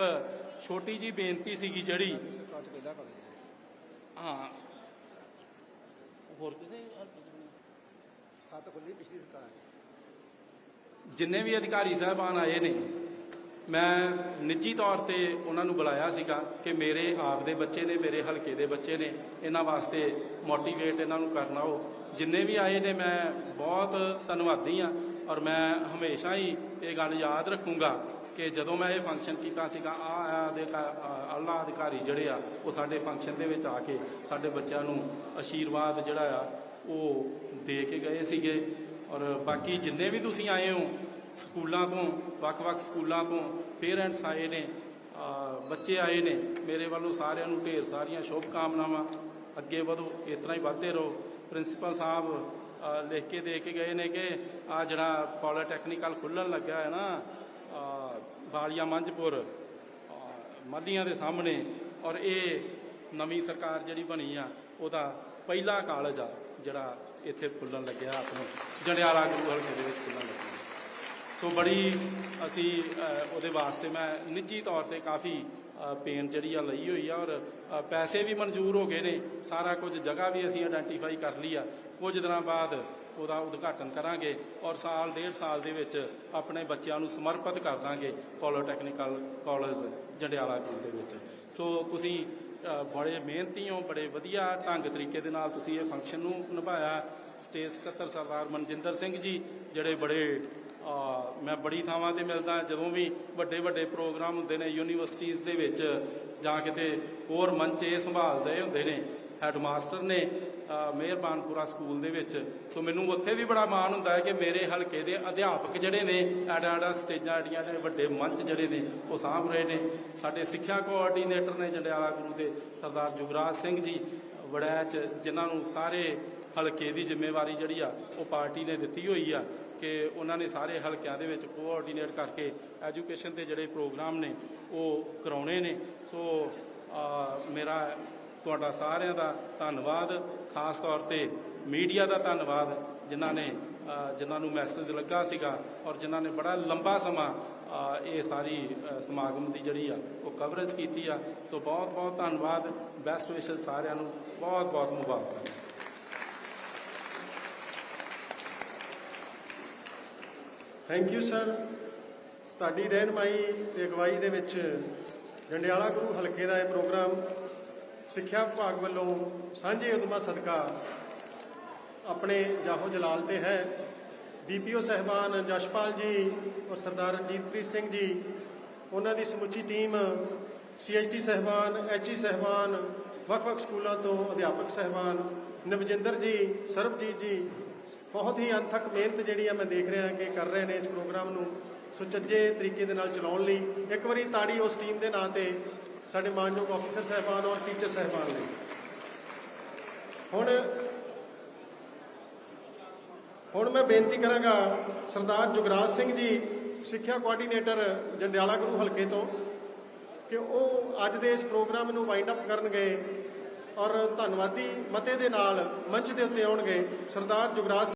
ਛੋਟੀ ਜੀ ਬੇਨਤੀ ਸੀਗੀ ਜਿਹੜੀ ਹਾਂ। ਹੋਰ ਕਿਸੇ ਸੱਤ ਖੁੱਲੀ ਪਿਛਲੀ ਸਰਕਾਰ ਚ ਜਿੰਨੇ ਵੀ ਅਧਿਕਾਰੀ ਸਾਹਿਬਾਨ ਆਏ ਨੇ ਮੈਂ ਨਿੱਜੀ ਤੌਰ ਤੇ ਉਹਨਾਂ ਨੂੰ ਬੁਲਾਇਆ ਸੀਗਾ ਕਿ ਮੇਰੇ ਆਪ ਦੇ ਬੱਚੇ ਨੇ ਮੇਰੇ ਹਲਕੇ ਦੇ ਬੱਚੇ ਨੇ ਇਹਨਾਂ ਵਾਸਤੇ ਮੋਟੀਵੇਟ ਇਹਨਾਂ ਨੂੰ ਕਰਨਾ ਹੋ ਜਿੰਨੇ ਵੀ ਆਏ ਨੇ ਮੈਂ ਬਹੁਤ ਧੰਨਵਾਦੀ ਆ ਔਰ ਮੈਂ ਹਮੇਸ਼ਾ ਹੀ ਇਹ ਗੱਲ ਯਾਦ ਰੱਖੂੰਗਾ ਕਿ ਜਦੋਂ ਮੈਂ ਇਹ ਫੰਕਸ਼ਨ ਕੀਤਾ ਸੀਗਾ, ਆ ਆ ਦੇ ਅੱਲਾ ਅਧਿਕਾਰੀ ਜਿਹੜੇ ਆ, ਉਹ ਸਾਡੇ ਫੰਕਸ਼ਨ ਦੇ ਵਿੱਚ ਆ ਕੇ ਸਾਡੇ ਬੱਚਿਆਂ ਨੂੰ ਆਸ਼ੀਰਵਾਦ ਜਿਹੜਾ ਆ, ਉਹ ਦੇ ਕੇ ਗਏ ਸੀਗੇ। ਔਰ ਬਾਕੀ ਜਿੰਨੇ ਵੀ ਤੁਸੀਂ ਆਏ ਹੋ ਸਕੂਲਾਂ ਤੋਂ, ਵੱਖ-ਵੱਖ ਸਕੂਲਾਂ ਤੋਂ ਪੇਰੈਂਟਸ ਆਏ ਨੇ ਬੱਚੇ ਆਏ ਨੇ, ਮੇਰੇ ਵੱਲੋਂ ਸਾਰਿਆਂ ਨੂੰ ਢੇਰ ਸਾਰੀਆਂ ਸ਼ੁਭ ਕਾਮਨਾਵਾਂ ਅੱਗੇ ਵਧੋ ਇਸ ਤਰ੍ਹਾਂ ਹੀ ਵਧਦੇ ਰਹੋ। ਪ੍ਰਿੰਸੀਪਲ ਸਾਹਿਬ ਲਿਖ ਕੇ ਦੇ ਕੇ ਗਏ ਨੇ ਕਿ ਆ ਜਿਹੜਾ ਪੋਲੀਟੈਕਨੀਕਲ ਖੁੱਲਣ ਲੱਗਾ ਹੈ ਨਾ ਬਾਲੀਆ ਮੰਝਪੁਰ, ਅਹ ਮਾਲੀਆਂ ਦੇ ਸਾਹਮਣੇ ਔਰ ਇਹ ਨਵੀਂ ਸਰਕਾਰ ਜਿਹੜੀ ਬਣੀ ਆ, ਉਹਦਾ ਪਹਿਲਾ ਕਾਲਜ ਆ, ਜਿਹੜਾ ਇੱਥੇ ਖੁੱਲਣ ਲੱਗਿਆ ਆਪਣੇ ਜੰਡਿਆਲਾ ਗੁਰੂ ਹਲਕੇ ਦੇ ਵਿੱਚ ਖੁੱਲਣ ਲੱਗਿਆ। ਸੋ ਬੜੀ ਅਸੀਂ ਉਹਦੇ ਵਾਸਤੇ ਮੈਂ ਨਿੱਜੀ ਤੌਰ ਤੇ ਕਾਫੀ ਪੇਨ ਜਿਹੜੀ ਆ ਲਈ ਹੋਈ ਆ ਔਰ ਪੈਸੇ ਵੀ ਮਨਜ਼ੂਰ ਹੋ ਗਏ ਨੇ। ਸਾਰਾ ਕੁਝ ਜਗ੍ਹਾ ਵੀ ਅਸੀਂ ਆਇਡੈਂਟੀਫਾਈ ਕਰ ਲਈ ਆ। ਕੁਝ ਦਿਨਾਂ ਬਾਅਦ ਉਹਦਾ ਉਦਘਾਟਨ ਕਰਾਂਗੇ ਔਰ ਸਾਲ, ਡੇਢ ਸਾਲ ਦੇ ਵਿੱਚ ਆਪਣੇ ਬੱਚਿਆਂ ਨੂੰ ਸਮਰਪਿਤ ਕਰ ਦਾਂਗੇ ਪੋਲੀਟੈਕਨੀਕਲ ਕਾਲਜ ਜੰਡਿਆਲਾ ਗੁਰੂ ਦੇ ਵਿੱਚ। ਸੋ ਤੁਸੀਂ ਬੜੇ ਮਿਹਨਤੀ ਹੋ, ਬੜੇ ਵਧੀਆ ਢੰਗ ਤਰੀਕੇ ਦੇ ਨਾਲ ਤੁਸੀਂ ਇਹ ਫੰਕਸ਼ਨ ਨੂੰ ਨਿਭਾਇਆ। ਸਟੇਜ ਸਕੱਤਰ ਸਰਦਾਰ ਮਨਜਿੰਦਰ ਸਿੰਘ ਜੀ, ਜਿਹੜੇ ਬੜੇ ਮੈਂ ਬੜੀ ਥਾਵਾਂ ਤੇ ਮਿਲਦਾ, ਜਦੋਂ ਵੀ ਵੱਡੇ ਵੱਡੇ ਪ੍ਰੋਗਰਾਮ ਹੁੰਦੇ ਨੇ ਯੂਨੀਵਰਸਿਟੀਜ਼ ਦੇ ਵਿੱਚ, ਜਾਂ ਕਿਤੇ ਹੋਰ ਮੰਚ ਇਹ ਸੰਭਾਲ ਰਹੇ ਹੁੰਦੇ ਨੇ ਹੈਡਮਾਸਟਰ ਨੇ ਮਿਹਰਬਾਨਪੁਰਾ ਸਕੂਲ ਦੇ ਵਿੱਚ। ਸੋ ਮੈਨੂੰ ਉੱਥੇ ਵੀ ਬੜਾ ਮਾਣ ਹੁੰਦਾ ਹੈ ਕਿ ਮੇਰੇ ਹਲਕੇ ਦੇ ਅਧਿਆਪਕ ਜਿਹੜੇ ਨੇ, ਐਡਾ ਐਡਾ ਸਟੇਜਾਂ, ਐਡੀਆਂ ਦੇ ਵੱਡੇ ਮੰਚ ਜਿਹੜੇ ਨੇ, ਉਹ ਸਾਂਭ ਰਹੇ ਨੇ। ਸਾਡੇ ਸਿੱਖਿਆ ਕੋਆਰਡੀਨੇਟਰ ਨੇ ਜੰਡਿਆਲਾ ਗੁਰੂ ਦੇ ਸਰਦਾਰ ਜੁਗਰਾਜ ਸਿੰਘ ਜੀ, ਵੜੈਚ, ਜਿਨ੍ਹਾਂ ਨੂੰ ਸਾਰੇ ਹਲਕੇ ਦੀ ਜ਼ਿੰਮੇਵਾਰੀ ਜਿਹੜੀ ਆ, ਉਹ ਪਾਰਟੀ ਨੇ ਦਿੱਤੀ ਹੋਈ ਆ ਕਿ ਉਹਨਾਂ ਨੇ ਸਾਰੇ ਹਲਕਿਆਂ ਦੇ ਵਿੱਚ ਕੋਆਰਡੀਨੇਟ ਕਰਕੇ ਐਜੂਕੇਸ਼ਨ ਦੇ ਜਿਹੜੇ ਪ੍ਰੋਗਰਾਮ ਨੇ, ਉਹ ਕਰਾਉਣੇ ਨੇ। ਸੋ ਮੇਰਾ ਤੁਹਾਡਾ ਸਾਰਿਆਂ ਦਾ ਧੰਨਵਾਦ, ਖਾਸ ਤੌਰ ਤੇ ਮੀਡੀਆ ਦਾ ਧੰਨਵਾਦ, ਜਿਨ੍ਹਾਂ ਨੇ ਜਿਨ੍ਹਾਂ ਨੂੰ ਮੈਸੇਜ ਲੱਗਾ ਸੀਗਾ ਔਰ ਜਿਨ੍ਹਾਂ ਨੇ ਬੜਾ ਲੰਬਾ ਸਮਾਂ ਇਹ ਸਾਰੀ ਸਮਾਗਮ ਦੀ ਜਿਹੜੀ ਆ, ਉਹ ਕਵਰੇਜ ਕੀਤੀ ਆ। ਸੋ ਬਹੁਤ ਬਹੁਤ ਧੰਨਵਾਦ ਬੈਸਟ ਵਿਸ਼ੇਸ ਸਾਰਿਆਂ ਨੂੰ ਬਹੁਤ ਬਹੁਤ ਮੁਬਾਰਕਾਂ। ਥੈਂਕ ਯੂ ਸਰ ਤੁਹਾਡੀ ਰਹਿਨਮਾਈ ਤੇ ਅਗਵਾਈ ਦੇ ਵਿੱਚ ਜੰਡਿਆਲਾ ਗੁਰੂ ਹਲਕੇ ਦਾ ਇਹ ਪ੍ਰੋਗਰਾਮ ਸਿੱਖਿਆ ਵਿਭਾਗ ਵੱਲੋਂ ਸਾਂਝੇ ਉਦਮਾਂ ਸਦਕਾ ਆਪਣੇ ਜਾਹੋ ਜਲਾਲ ਤੇ ਹੈ। ਡੀਪੀਓ ਸਹਿਬਾਨ ਜਸ਼ਪਾਲ ਜੀ ਔਰ ਸਰਦਾਰ ਰਣਜੀਤਪ੍ਰੀਤ ਸਿੰਘ ਜੀ, ਉਹਨਾਂ ਦੀ ਸਮੁੱਚੀ ਟੀਮ, ਸੀਐਚਟੀ ਸਹਿਬਾਨ, ਐਚਈ ਸਹਿਬਾਨ ਵੱਖ-ਵੱਖ ਸਕੂਲਾਂ ਤੋਂ ਅਧਿਆਪਕ ਸਹਿਬਾਨ, ਨਵਜਿੰਦਰ ਜੀ, ਸਰਬਜੀਤ ਜੀ, ਬਹੁਤ ਹੀ ਅਣਥੱਕ ਮਿਹਨਤ ਜਿਹੜੀ ਆ ਮੈਂ ਦੇਖ ਰਿਹਾ ਕਿ ਕਰ ਰਹੇ ਨੇ ਇਸ ਪ੍ਰੋਗਰਾਮ ਨੂੰ ਸੁਚੱਜੇ ਤਰੀਕੇ ਦੇ ਨਾਲ ਚਲਾਉਣ ਲਈ। ਇੱਕ ਵਾਰੀ ਤਾੜੀ ਉਸ ਟੀਮ ਦੇ ਨਾਂ ਤੇ ਸਾਡੇ ਮਾਨਯੋਗ ਅਫਸਰ ਸਹਿਬਾਨ ਔਰ ਟੀਚਰ ਸਹਿਬਾਨ ਨੇ। ਹੁਣ ਹੁਣ ਮੈਂ ਬੇਨਤੀ ਕਰਾਂਗਾ ਸਰਦਾਰ ਜੁਗਰਾਜ ਸਿੰਘ ਜੀ, ਸਿੱਖਿਆ ਕੋਆਰਡੀਨੇਟਰ ਜੰਡਿਆਲਾ ਗੁਰੂ ਹਲਕੇ ਤੋਂ, ਕਿ ਉਹ ਅੱਜ ਦੇ ਇਸ ਪ੍ਰੋਗਰਾਮ ਨੂੰ ਵਾਈਂਡ ਅਪ ਕਰਨਗੇ ਔਰ ਧੰਨਵਾਦੀ ਮਤੇ ਦੇ ਨਾਲ ਮੰਚ ਦੇ ਉੱਤੇ ਆਉਣਗੇ ਸਰਦਾਰ ਜੁਗਰਾਜ